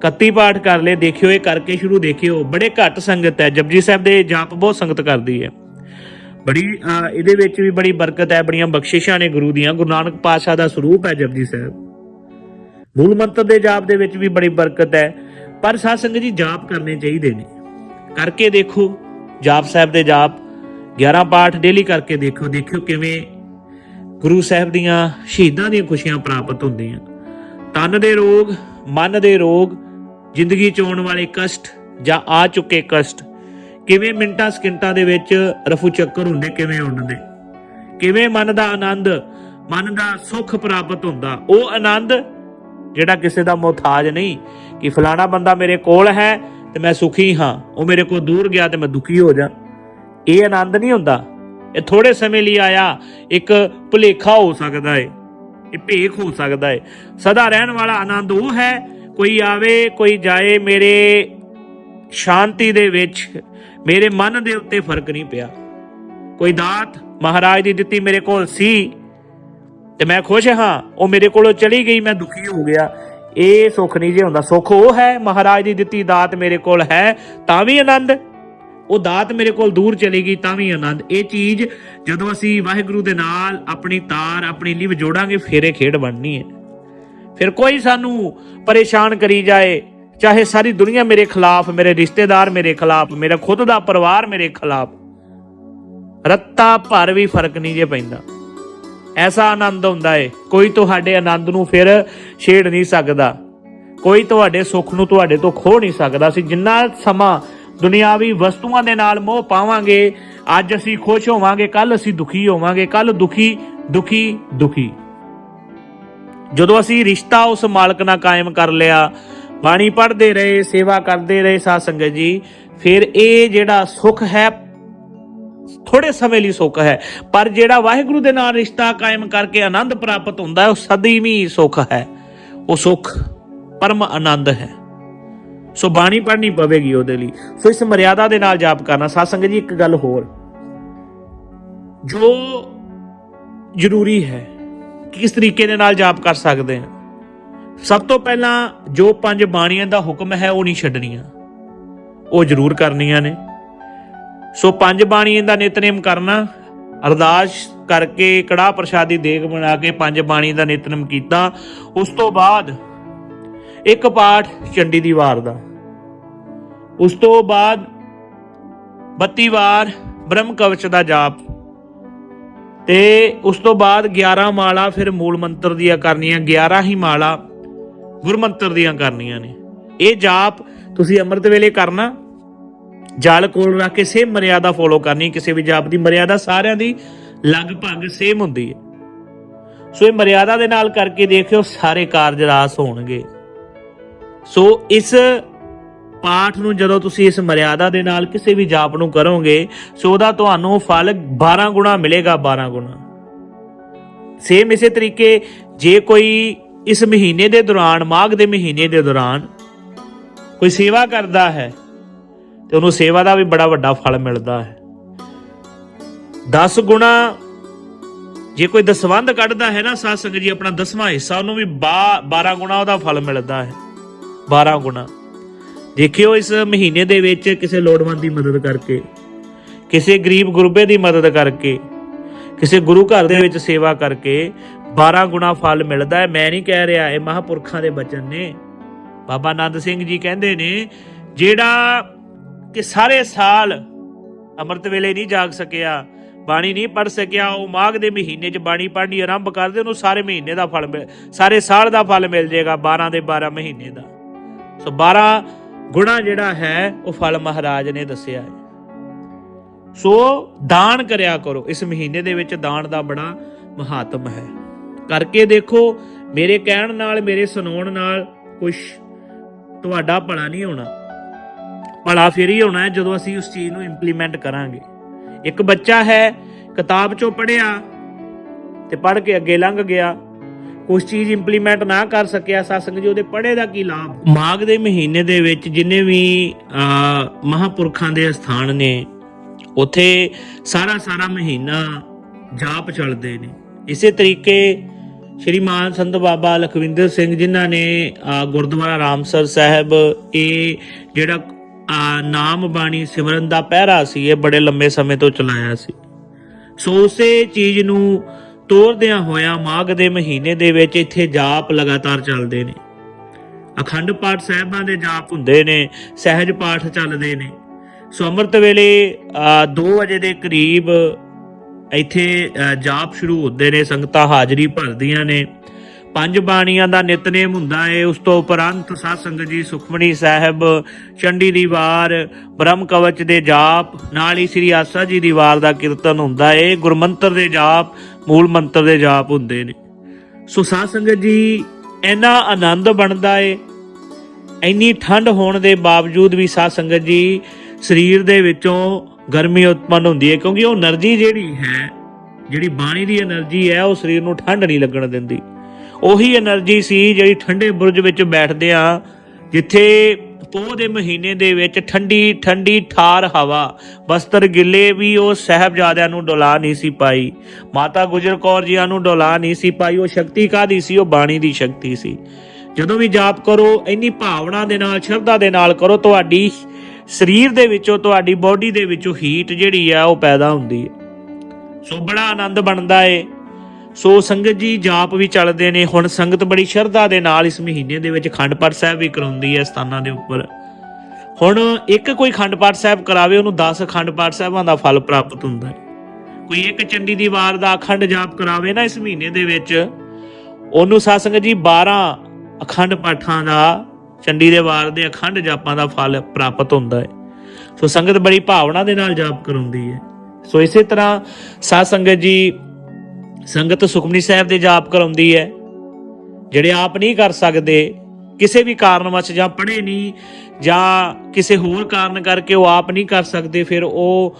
31 ਪਾਠ ਕਰ ਲਏ, ਦੇਖਿਓ, ਇਹ ਕਰਕੇ ਸ਼ੁਰੂ ਦੇਖਿਓ। ਬੜੇ ਘੱਟ ਸੰਗਤ ਹੈ। ਜਪਜੀ ਸਾਹਿਬ ਦੇ ਜਾਪ ਬਹੁਤ ਸੰਗਤ ਕਰਦੀ ਹੈ। ਬੜੀ ਇਹਦੇ ਵਿੱਚ ਵੀ ਬੜੀ ਬਰਕਤ ਹੈ, ਬੜੀਆਂ ਬਖਸ਼ਿਸ਼ਾਂ ਨੇ ਗੁਰੂ ਦੀਆਂ। ਗੁਰੂ ਨਾਨਕ ਪਾਤਸ਼ਾਹ ਦਾ ਸਰੂਪ ਹੈ ਜਪਜੀ ਸਾਹਿਬ। ਮੂਲ ਮੰਤਰ ਦੇ ਜਾਪ ਦੇ ਵਿੱਚ ਵੀ ਬੜੀ ਬਰਕਤ ਹੈ। ਪਰ ਸਾਧ ਸੰਗਤ ਜੀ, ਜਾਪ ਕਰਨੇ ਚਾਹੀਦੇ ਨੇ। ਕਰਕੇ ਦੇਖੋ, ਜਾਪ ਸਾਹਿਬ ਦੇ ਜਾਪ। 11 ਪਾਠ ਡੇਲੀ ਕਰਕੇ ਦੇਖੋ। ਦੇਖਿਓ ਕਿਵੇਂ ਗੁਰੂ ਸਾਹਿਬ ਦੀਆਂ ਸ਼ਹੀਦਾਂ ਦੀਆਂ ਖੁਸ਼ੀਆਂ ਪ੍ਰਾਪਤ ਹੁੰਦੀਆਂ। ਤਨ ਦੇ ਰੋਗ, ਮਨ ਦੇ ਰੋਗ ਜ਼ਿੰਦਗੀ ਚ ਆਉਣ ਵਾਲੇ ਕਸ਼ਟ ਜਾਂ ਆ ਚੁੱਕੇ ਕਸ਼ਟ ਕਿਵੇਂ ਮਿੰਟਾਂ ਸਕਿੰਟਾਂ ਦੇ ਵਿੱਚ ਰਫੂ ਚੱਕਰ ਹੁੰਦੇ, ਕਿਵੇਂ ਉੱਡਦੇ? ਕਿਵੇਂ ਮਨ ਦਾ ਆਨੰਦ, ਮਨ ਦਾ ਸੁੱਖ ਪ੍ਰਾਪਤ ਹੁੰਦਾ? ਉਹ ਆਨੰਦ ਜਿਹੜਾ ਕਿਸੇ ਦਾ ਮੁਹਤਾਜ ਨਹੀਂ ਕਿ ਫਲਾਣਾ ਬੰਦਾ ਮੇਰੇ ਕੋਲ ਹੈ ਤੇ ਮੈਂ ਸੁਖੀ ਹਾਂ, ਉਹ ਮੇਰੇ ਕੋਲ ਦੂਰ ਗਿਆ ਤੇ ਮੈਂ ਦੁਖੀ ਹੋ ਜਾ। ਇਹ ਆਨੰਦ ਨਹੀਂ ਹੁੰਦਾ। ਇਹ ਥੋੜੇ ਸਮੇਂ ਲਈ ਆਇਆ, ਇੱਕ ਭੁਲੇਖਾ ਹੋ ਸਕਦਾ ਹੈ ਇਹ ਭੇਖ ਹੋ ਸਕਦਾ ਹੈ ਸਦਾ ਰਹਿਣ ਵਾਲਾ ਆਨੰਦ ਉਹ ਹੈ ਕੋਈ ਆਵੇ, ਕੋਈ ਜਾਏ, ਮੇਰੇ ਸ਼ਾਂਤੀ ਦੇ ਵਿੱਚ, ਮੇਰੇ ਮਨ ਦੇ ਉੱਤੇ ਫ਼ਰਕ ਨਹੀਂ ਪਿਆ। ਕੋਈ ਦਾਤ ਮਹਾਰਾਜ ਦੀ ਦਿੱਤੀ ਮੇਰੇ ਕੋਲ ਸੀ, ਤੇ ਮੈਂ ਖੁਸ਼ ਹਾਂ, ਉਹ ਮੇਰੇ ਕੋਲੋਂ ਚਲੀ ਗਈ, ਮੈਂ ਦੁਖੀ ਹੋ ਗਿਆ। ਇਹ ਸੁੱਖ ਨਹੀਂ ਜੇ ਹੁੰਦਾ। ਸੁੱਖ ਉਹ ਹੈ, ਮਹਾਰਾਜ ਦੀ ਦਿੱਤੀ ਦਾਤ ਮੇਰੇ ਕੋਲ ਹੈ, ਤਾਂ ਵੀ ਆਨੰਦ। ਉਹ ਦਾਤ ਮੇਰੇ ਕੋਲ ਦੂਰ ਚਲੀ ਗਈ, ਤਾਂ ਵੀ ਆਨੰਦ। ਇਹ ਚੀਜ਼ ਜਦੋਂ ਅਸੀਂ ਵਾਹਿਗੁਰੂ ਦੇ ਨਾਲ ਆਪਣੀ ਤਾਰ, ਆਪਣੀ ਲਿਵ ਜੋੜਾਂਗੇ, ਫੇਰੇ ਖੇਡ ਬਣਨੀ ਹੈ। ਫਿਰ ਕੋਈ ਸਾਨੂੰ ਪਰੇਸ਼ਾਨ ਕਰੀ ਜਾਏ, ਚਾਹੇ ਸਾਰੀ ਦੁਨੀਆ ਮੇਰੇ ਖਿਲਾਫ, ਮੇਰੇ ਰਿਸ਼ਤੇਦਾਰ ਮੇਰੇ ਖਿਲਾਫ, ਮੇਰਾ ਖੁਦ ਦਾ ਪਰਿਵਾਰ ਮੇਰੇ ਖਿਲਾਫ, ਰੱਤਾ ਭਰ ਵੀ ਫ਼ਰਕ ਨਹੀਂ ਜੇ ਪੈਂਦਾ। ਐਸਾ ਆਨੰਦ ਹੁੰਦਾ ਏ, ਕੋਈ ਤੁਹਾਡੇ ਆਨੰਦ ਨੂੰ ਫਿਰ ਛੇੜ ਨਹੀਂ ਸਕਦਾ। ਕੋਈ ਤੁਹਾਡੇ ਸੁੱਖ ਨੂੰ ਤੁਹਾਡੇ ਤੋਂ ਖੋ ਨਹੀਂ ਸਕਦਾ। ਅਸੀਂ ਜਿੰਨਾ ਸਮਾਂ ਦੁਨਿਆਵੀ ਵਸਤੂਆਂ ਦੇ ਨਾਲ ਮੋਹ ਪਾਵਾਂਗੇ, ਅੱਜ ਅਸੀਂ ਖੁਸ਼ ਹੋਵਾਂਗੇ ਕੱਲ ਅਸੀਂ ਦੁਖੀ ਹੋਵਾਂਗੇ ਕੱਲ ਦੁਖੀ ਦੁਖੀ ਦੁਖੀ। ਜਦੋਂ ਅਸੀਂ ਰਿਸ਼ਤਾ ਉਸ ਮਾਲਕ ਨਾਲ ਕਾਇਮ ਕਰ ਲਿਆ, ਬਾਣੀ ਪੜ੍ਹਦੇ ਰਹੇ, ਸੇਵਾ ਕਰਦੇ ਰਹੇ ਸਾਧ ਸੰਗਤ ਜੀ, ਫਿਰ ਇਹ ਜਿਹੜਾ ਸੁੱਖ ਹੈ ਥੋੜੇ ਸਮੇਂ ਲਈ ਸੁੱਖ ਹੈ, ਪਰ ਜਿਹੜਾ ਵਾਹਿਗੁਰੂ ਦੇ ਨਾਲ ਰਿਸ਼ਤਾ ਕਾਇਮ ਕਰਕੇ ਆਨੰਦ ਪ੍ਰਾਪਤ ਹੁੰਦਾ ਹੈ ਉਹ ਸਦੀਵੀ ਸੁੱਖ ਹੈ। ਉਹ ਸੁੱਖ ਪਰਮ ਆਨੰਦ ਹੈ। ਸੋ ਬਾਣੀ ਪੜ੍ਹਨੀ ਪਵੇਗੀ ਉਹਦੇ ਲਈ। ਸੋ ਇਸ ਮਰਿਆਦਾ ਦੇ ਨਾਲ ਜਾਪ ਕਰਨਾ। ਸਾਧ ਸੰਗਤ ਜੀ, ਇੱਕ ਗੱਲ ਹੋਰ। ਜੋ ਜ਼ਰੂਰੀ ਹੈ ਕਿਸ ਤਰੀਕੇ ਦੇ ਨਾਲ ਜਾਪ ਕਰ ਸਕਦੇ ਹਾਂ? ਸਭ ਤੋਂ ਪਹਿਲਾਂ ਜੋ ਪੰਜ ਬਾਣੀਆਂ ਦਾ ਹੁਕਮ ਹੈ ਉਹ ਨਹੀਂ ਛੱਡਣੀਆਂ। ਉਹ ਜ਼ਰੂਰ ਕਰਨੀਆਂ ਨੇ। ਸੋ ਪੰਜ ਬਾਣੀਆਂ ਦਾ ਨਿਤਨੇਮ ਕਰਨਾ, ਅਰਦਾਸ ਕਰਕੇ ਕੜਾ ਪ੍ਰਸ਼ਾਦੀ ਦੇਗ ਬਣਾ ਕੇ ਪੰਜ ਬਾਣੀ ਦਾ ਨਿਤਨੇਮ ਕੀਤਾ, ਉਸ ਤੋਂ ਬਾਅਦ ਇੱਕ ਪਾਠ ਚੰਡੀ ਦੀ ਵਾਰ ਦਾ। ਉਸ ਤੋਂ ਬਾਅਦ 32 ਵਾਰ ਬ੍ਰਹਮ ਕਵਚ ਦਾ ਜਾਪ ਤੇ ਉਸ ਤੋਂ ਬਾਅਦ 11 ਮਾਲਾ ਫਿਰ ਮੂਲ ਮੰਤਰ ਦੀਆਂ ਕਰਨੀਆਂ 11 ਹੀ ਮਾਲਾ ਗੁਰਮੰਤਰ ਦੀਆਂ ਕਰਨੀਆਂ ਨੇ। ਇਹ ਜਾਪ ਤੁਸੀਂ ਅੰਮ੍ਰਿਤ ਵੇਲੇ ਕਰਨਾ, ਜਲ ਕੋਲ ਰੱਖ ਕੇ ਸੇਮ ਮਰਿਆਦਾ ਫੋਲੋ ਕਰਨੀ, ਕਿਸੇ ਵੀ ਜਾਪ ਦੀ ਮਰਿਆਦਾ ਸਾਰਿਆਂ ਦੀ ਲਗਭਗ ਸੇਮ ਹੁੰਦੀ ਹੈ। ਸੋ ਇਹ ਮਰਿਆਦਾ ਦੇ ਨਾਲ ਕਰਕੇ ਦੇਖਿਓ ਸਾਰੇ ਕਾਰਜ ਰਾਸ ਹੋਣਗੇ। ਸੋ ਇਸ ਪਾਠ ਨੂੰ ਜਦੋਂ ਤੁਸੀਂ ਇਸ ਮਰਿਆਦਾ ਦੇ ਨਾਲ ਕਿਸੇ ਵੀ ਜਾਪ ਨੂੰ ਕਰੋਗੇ, ਸੋ ਉਹਦਾ ਤੁਹਾਨੂੰ ਫਲ 12 ਗੁਣਾ ਮਿਲੇਗਾ 12 ਗੁਣਾ। ਸੇਮ ਇਸੇ ਤਰੀਕੇ, ਜੇ ਕੋਈ ਇਸ ਮਹੀਨੇ ਦੇ ਦੌਰਾਨ, ਮਾਘ ਦੇ ਮਹੀਨੇ ਦੇ ਦੌਰਾਨ ਕੋਈ ਸੇਵਾ ਕਰਦਾ ਹੈ, ਤੇ ਉਹਨੂੰ ਸੇਵਾ ਦਾ ਵੀ ਬੜਾ ਵੱਡਾ ਫਲ ਮਿਲਦਾ ਹੈ। 10 ਗੁਣਾ ਜੇ ਕੋਈ ਦਸਵੰਦ ਕੱਢਦਾ ਹੈ ਨਾ, ਸਾਧ ਸੰਗਤ ਜੀ, ਆਪਣਾ ਦਸਵਾਂ ਹਿੱਸਾ, ਉਹਨੂੰ ਵੀ 12 ਗੁਣਾ ਉਹਦਾ ਫਲ ਮਿਲਦਾ ਹੈ। 12 ਗੁਣਾ। ਦੇਖਿਓ ਇਸ ਮਹੀਨੇ ਦੇ ਵਿੱਚ ਕਿਸੇ ਲੋੜਵੰਦ ਦੀ ਮਦਦ ਕਰਕੇ, ਕਿਸੇ ਗਰੀਬ ਗੁਰਬੇ ਦੀ ਮਦਦ ਕਰਕੇ, ਕਿਸੇ ਗੁਰੂ ਘਰ ਦੇ ਵਿੱਚ ਸੇਵਾ ਕਰਕੇ 12 ਗੁਣਾ ਫਲ ਮਿਲਦਾ ਹੈ। ਮੈਂ ਨਹੀਂ ਕਹਿ ਰਿਹਾ, ਇਹ ਮਹਾਪੁਰਖਾਂ ਦੇ ਬਚਨ ਨੇ। ਬਾਬਾ ਆਨੰਦ ਸਿੰਘ ਜੀ ਕਹਿੰਦੇ ਨੇ, ਜਿਹੜਾ ਕਿ ਸਾਰੇ ਸਾਲ ਅੰਮ੍ਰਿਤ ਵੇਲੇ ਨਹੀਂ ਜਾਗ ਸਕਿਆ, ਬਾਣੀ ਨਹੀਂ ਪੜ ਸਕਿਆ, ਉਹ ਮਾਘ ਦੇ ਮਹੀਨੇ 'ਚ ਬਾਣੀ ਪੜ੍ਹਨੀ ਆਰੰਭ ਕਰਦੇ ਉਹਨੂੰ ਸਾਰੇ ਮਹੀਨੇ ਦਾ ਫਲ ਮਿਲ, ਸਾਰੇ ਸਾਲ ਦਾ ਫਲ ਮਿਲ ਜਾਏਗਾ 12 ਦੇ 12 ਮਹੀਨੇ ਦਾ। ਸੋ 12 ਗੁਣਾ ਜਿਹੜਾ ਹੈ, ਉਹ ਫਲ ਮਹਾਰਾਜ ਨੇ ਦੱਸਿਆ ਹੈ। ਸੋ ਦਾਨ ਕਰਿਆ ਕਰੋ। ਇਸ ਮਹੀਨੇ ਦੇ ਵਿੱਚ ਦਾਨ ਦਾ ਬੜਾ ਮਹਾਤਮ ਹੈ। ਕਰਕੇ ਦੇਖੋ, ਮੇਰੇ ਕਹਿਣ ਨਾਲ, ਮੇਰੇ ਸੁਣਾਉਣ ਨਾਲ ਕੁਝ ਤੁਹਾਡਾ ਭਲਾ ਨਹੀਂ ਹੋਣਾ। ਭਲਾ ਫਿਰ ਹੀ ਹੋਣਾ ਹੈ ਜਦੋਂ ਅਸੀਂ ਉਸ ਚੀਜ਼ ਨੂੰ ਇੰਪਲੀਮੈਂਟ ਕਰਾਂਗੇ। ਇੱਕ ਬੱਚਾ ਹੈ, ਕਿਤਾਬ ਚੋਂ ਪੜਿਆ ਤੇ ਪੜ ਕੇ ਅੱਗੇ ਲੰਘ ਗਿਆ। ਕੁਝ ਚੀਜ਼ ਇੰਪਲੀਮੈਂਟ ਨਾ ਕਰ ਸਕਿਆ ਸਾਸੰਗ ਜੀ ਉਹਦੇ ਪੜੇ ਦਾ ਕੀ ਲਾਭ? ਮਾਘ ਦੇ ਮਹੀਨੇ ਦੇ ਵਿੱਚ ਜਿੰਨੇ ਵੀ ਮਹਾਪੁਰਖਾਂ ਦੇ ਸਥਾਨ ਨੇ ਉਥੇ ਸਾਰਾ ਸਾਰਾ ਮਹੀਨਾ ਜਾਪ ਚੱਲਦੇ ਨੇ। ਇਸੇ ਤਰੀਕੇ ਸ਼੍ਰੀ ਮਾਨ ਸੰਤ ਬਾਬਾ ਲਖਵਿੰਦਰ ਸਿੰਘ ਜਿਨ੍ਹਾਂ ਨੇ ਅਹ, ਗੁਰਦੁਆਰਾ ਰਾਮਸਰ ਸਾਹਿਬ ਇਹ ਜਿਹੜਾ ਨਾਮ ਬਾਣੀ ਸਿਮਰਨ ਦਾ ਪਹਿਰਾ ਸੀ ਇਹ ਬੜੇ ਲੰਮੇ ਸਮੇਂ ਤੋਂ ਚਲਾਇਆ ਸੀ। ਸੋ ਉਸੇ ਚੀਜ਼ ਨੂੰ ਤੋਰਦਿਆਂ ਹੋਇਆਂ ਮਾਘ ਦੇ ਮਹੀਨੇ ਦੇ ਵਿੱਚ ਇੱਥੇ ਜਾਪ ਲਗਾਤਾਰ ਚੱਲਦੇ ਨੇ। ਅਖੰਡ ਪਾਠ ਸਾਹਿਬਾਂ ਦੇ ਜਾਪ ਹੁੰਦੇ ਨੇ, ਸਹਿਜ ਪਾਠ ਚੱਲਦੇ ਨੇ। ਸੋ ਅੰਮ੍ਰਿਤ ਵੇਲੇ 2 ਵਜੇ ਦੇ ਕਰੀਬ ਇੱਥੇ ਜਾਪ ਸ਼ੁਰੂ ਹੁੰਦੇ ਨੇ, ਸੰਗਤਾਂ ਹਾਜ਼ਰੀ ਭਰਦੀਆਂ ਨੇ। ਪੰਜ ਬਾਣੀਆਂ ਦਾ ਨਿਤਨੇਮ ਹੁੰਦਾ ਏ, ਉਸ ਤੋਂ ਉਪਰੰਤ ਸਾਧ ਸੰਗਤ ਜੀ ਸੁਖਮਣੀ ਸਾਹਿਬ, ਚੰਡੀ ਦੀ ਵਾਰ, ਬ੍ਰਹਮ ਕਵਚ ਦੇ ਜਾਪ, ਨਾਲ ਹੀ ਸ੍ਰੀ ਆਸਾ ਜੀ ਦੀ ਵਾਰ ਦਾ ਕੀਰਤਨ ਹੁੰਦਾ ਏ। ਗੁਰਮੰਤਰ ਦੇ ਜਾਪ ਮੂਲ ਮੰਤਰ ਦੇ ਜਾਪ ਹੁੰਦੇ ਨੇ। ਸੋ ਸਾਧ ਸੰਗਤ ਜੀ, ਇੰਨਾ ਆਨੰਦ ਬਣਦਾ ਏ, ਇੰਨੀ ਠੰਡ ਹੋਣ ਦੇ ਬਾਵਜੂਦ ਵੀ ਸਾਧ ਸੰਗਤ ਜੀ, ਸਰੀਰ ਦੇ ਵਿੱਚੋਂ ਗਰਮੀ ਉਤਪੰਨ ਹੁੰਦੀ ਹੈ ਕਿਉਂਕਿ ਉਹ એનર્ਜੀ ਜਿਹੜੀ ਹੈ, ਜਿਹੜੀ ਬਾਣੀ ਦੀ એનર્ਜੀ ਹੈ, ਉਹ ਸਰੀਰ ਨੂੰ ਠੰਡ ਨਹੀਂ ਲੱਗਣ ਦਿੰਦੀ। ਉਹੀ એનર્ਜੀ ਸੀ ਜਿਹੜੀ ਠੰਡੇ ਬੁਰਜ ਵਿੱਚ ਬੈਠਦੇ ਆ ਜਿੱਥੇ ਪੋਹ ਦੇ ਮਹੀਨੇ ਦੇ ਵਿੱਚ ਠੰਡੀ ਠੰਡੀ ਠਾਰ ਹਵਾ। ਬਸਤਰ ਗਿੱਲੇ ਵੀ ਉਹ ਸਹਿਬਜ਼ਾਦਿਆਂ ਨੂੰ ਡੋਲਾ ਨਹੀਂ ਸੀ ਪਾਈ। ਮਾਤਾ ਗੁਜਰ ਕੌਰ ਜੀਆਂ ਨੂੰ ਡੋਲਾ ਨਹੀਂ ਸੀ ਪਾਈ। ਉਹ ਸ਼ਕਤੀ ਕਾਦੀ ਸੀ? ਉਹ ਬਾਣੀ ਦੀ ਸ਼ਕਤੀ ਸੀ। ਜਦੋਂ ਵੀ ਜਾਪ ਕਰੋ, ਇੰਨੀ ਭਾਵਨਾ ਦੇ ਨਾਲ, ਸ਼ਰਧਾ ਦੇ ਨਾਲ ਕਰੋ, ਤੁਹਾਡੀ ਸਰੀਰ ਦੇ ਵਿੱਚੋਂ, ਤੁਹਾਡੀ ਬਾਡੀ ਦੇ ਵਿੱਚੋਂ ਹੀਟ ਜਿਹੜੀ ਆ, ਉਹ ਪੈਦਾ ਹੁੰਦੀ ਹੈ। ਸੋ ਬੜਾ ਆਨੰਦ ਬਣਦਾ ਏ। ਸੋ ਸੰਗਤ ਜੀ, ਜਾਪ ਵੀ ਚੱਲਦੇ ਨੇ। ਹੁਣ ਸੰਗਤ ਬੜੀ ਸ਼ਰਧਾ ਦੇ ਨਾਲ ਇਸ ਮਹੀਨੇ ਦੇ ਵਿੱਚ ਖੰਡ ਪਾਠ ਸਾਹਿਬ ਵੀ ਕਰਾਉਂਦੀ ਹੈ ਸਥਾਨਾਂ ਦੇ ਉੱਪਰ। ਹੁਣ ਇੱਕ ਕੋਈ ਖੰਡ ਪਾਠ ਸਾਹਿਬ ਕਰਾਵੇ, ਉਹਨੂੰ 10 ਖੰਡ ਪਾਠ ਸਾਹਿਬਾਂ ਦਾ ਫਲ ਪ੍ਰਾਪਤ ਹੁੰਦਾ ਹੈ। ਕੋਈ ਇੱਕ ਚੰਡੀ ਦੀ ਵਾਰ ਦਾ ਅਖੰਡ ਜਾਪ ਕਰਾਵੇ ਨਾ ਇਸ ਮਹੀਨੇ ਦੇ ਵਿੱਚ, ਉਹਨੂੰ ਸਾਧ ਸੰਗਤ ਜੀ 12 ਅਖੰਡ ਪਾਠਾਂ ਦਾ, ਚੰਡੀ ਦੇ ਵਾਰ ਦੇ ਅਖੰਡ ਜਾਪਾਂ ਦਾ ਫਲ ਪ੍ਰਾਪਤ ਹੁੰਦਾ ਹੈ। ਸੋ ਸੰਗਤ ਬੜੀ ਭਾਵਨਾ ਦੇ ਨਾਲ ਜਾਪ ਕਰਾਉਂਦੀ ਹੈ। ਸੋ ਇਸੇ ਤਰ੍ਹਾਂ ਸਾਧ ਸੰਗਤ ਜੀ ਸੰਗਤ ਸੁਖਮਨੀ ਸਾਹਿਬ ਦੇ ਜਾਪ ਕਰਾਉਂਦੀ ਹੈ। ਜਿਹੜੇ ਆਪ ਨਹੀਂ ਕਰ ਸਕਦੇ, ਕਿਸੇ ਵੀ ਕਾਰਨ ਕਾਰਨਵਸ਼ ਜਾਂ ਪੜ੍ਹੇ ਨਹੀਂ, ਜਾਂ ਕਿਸੇ ਹੋਰ ਕਾਰਨ ਕਰਕੇ ਉਹ ਆਪ ਨਹੀਂ ਕਰ ਸਕਦੇ, ਫਿਰ ਉਹ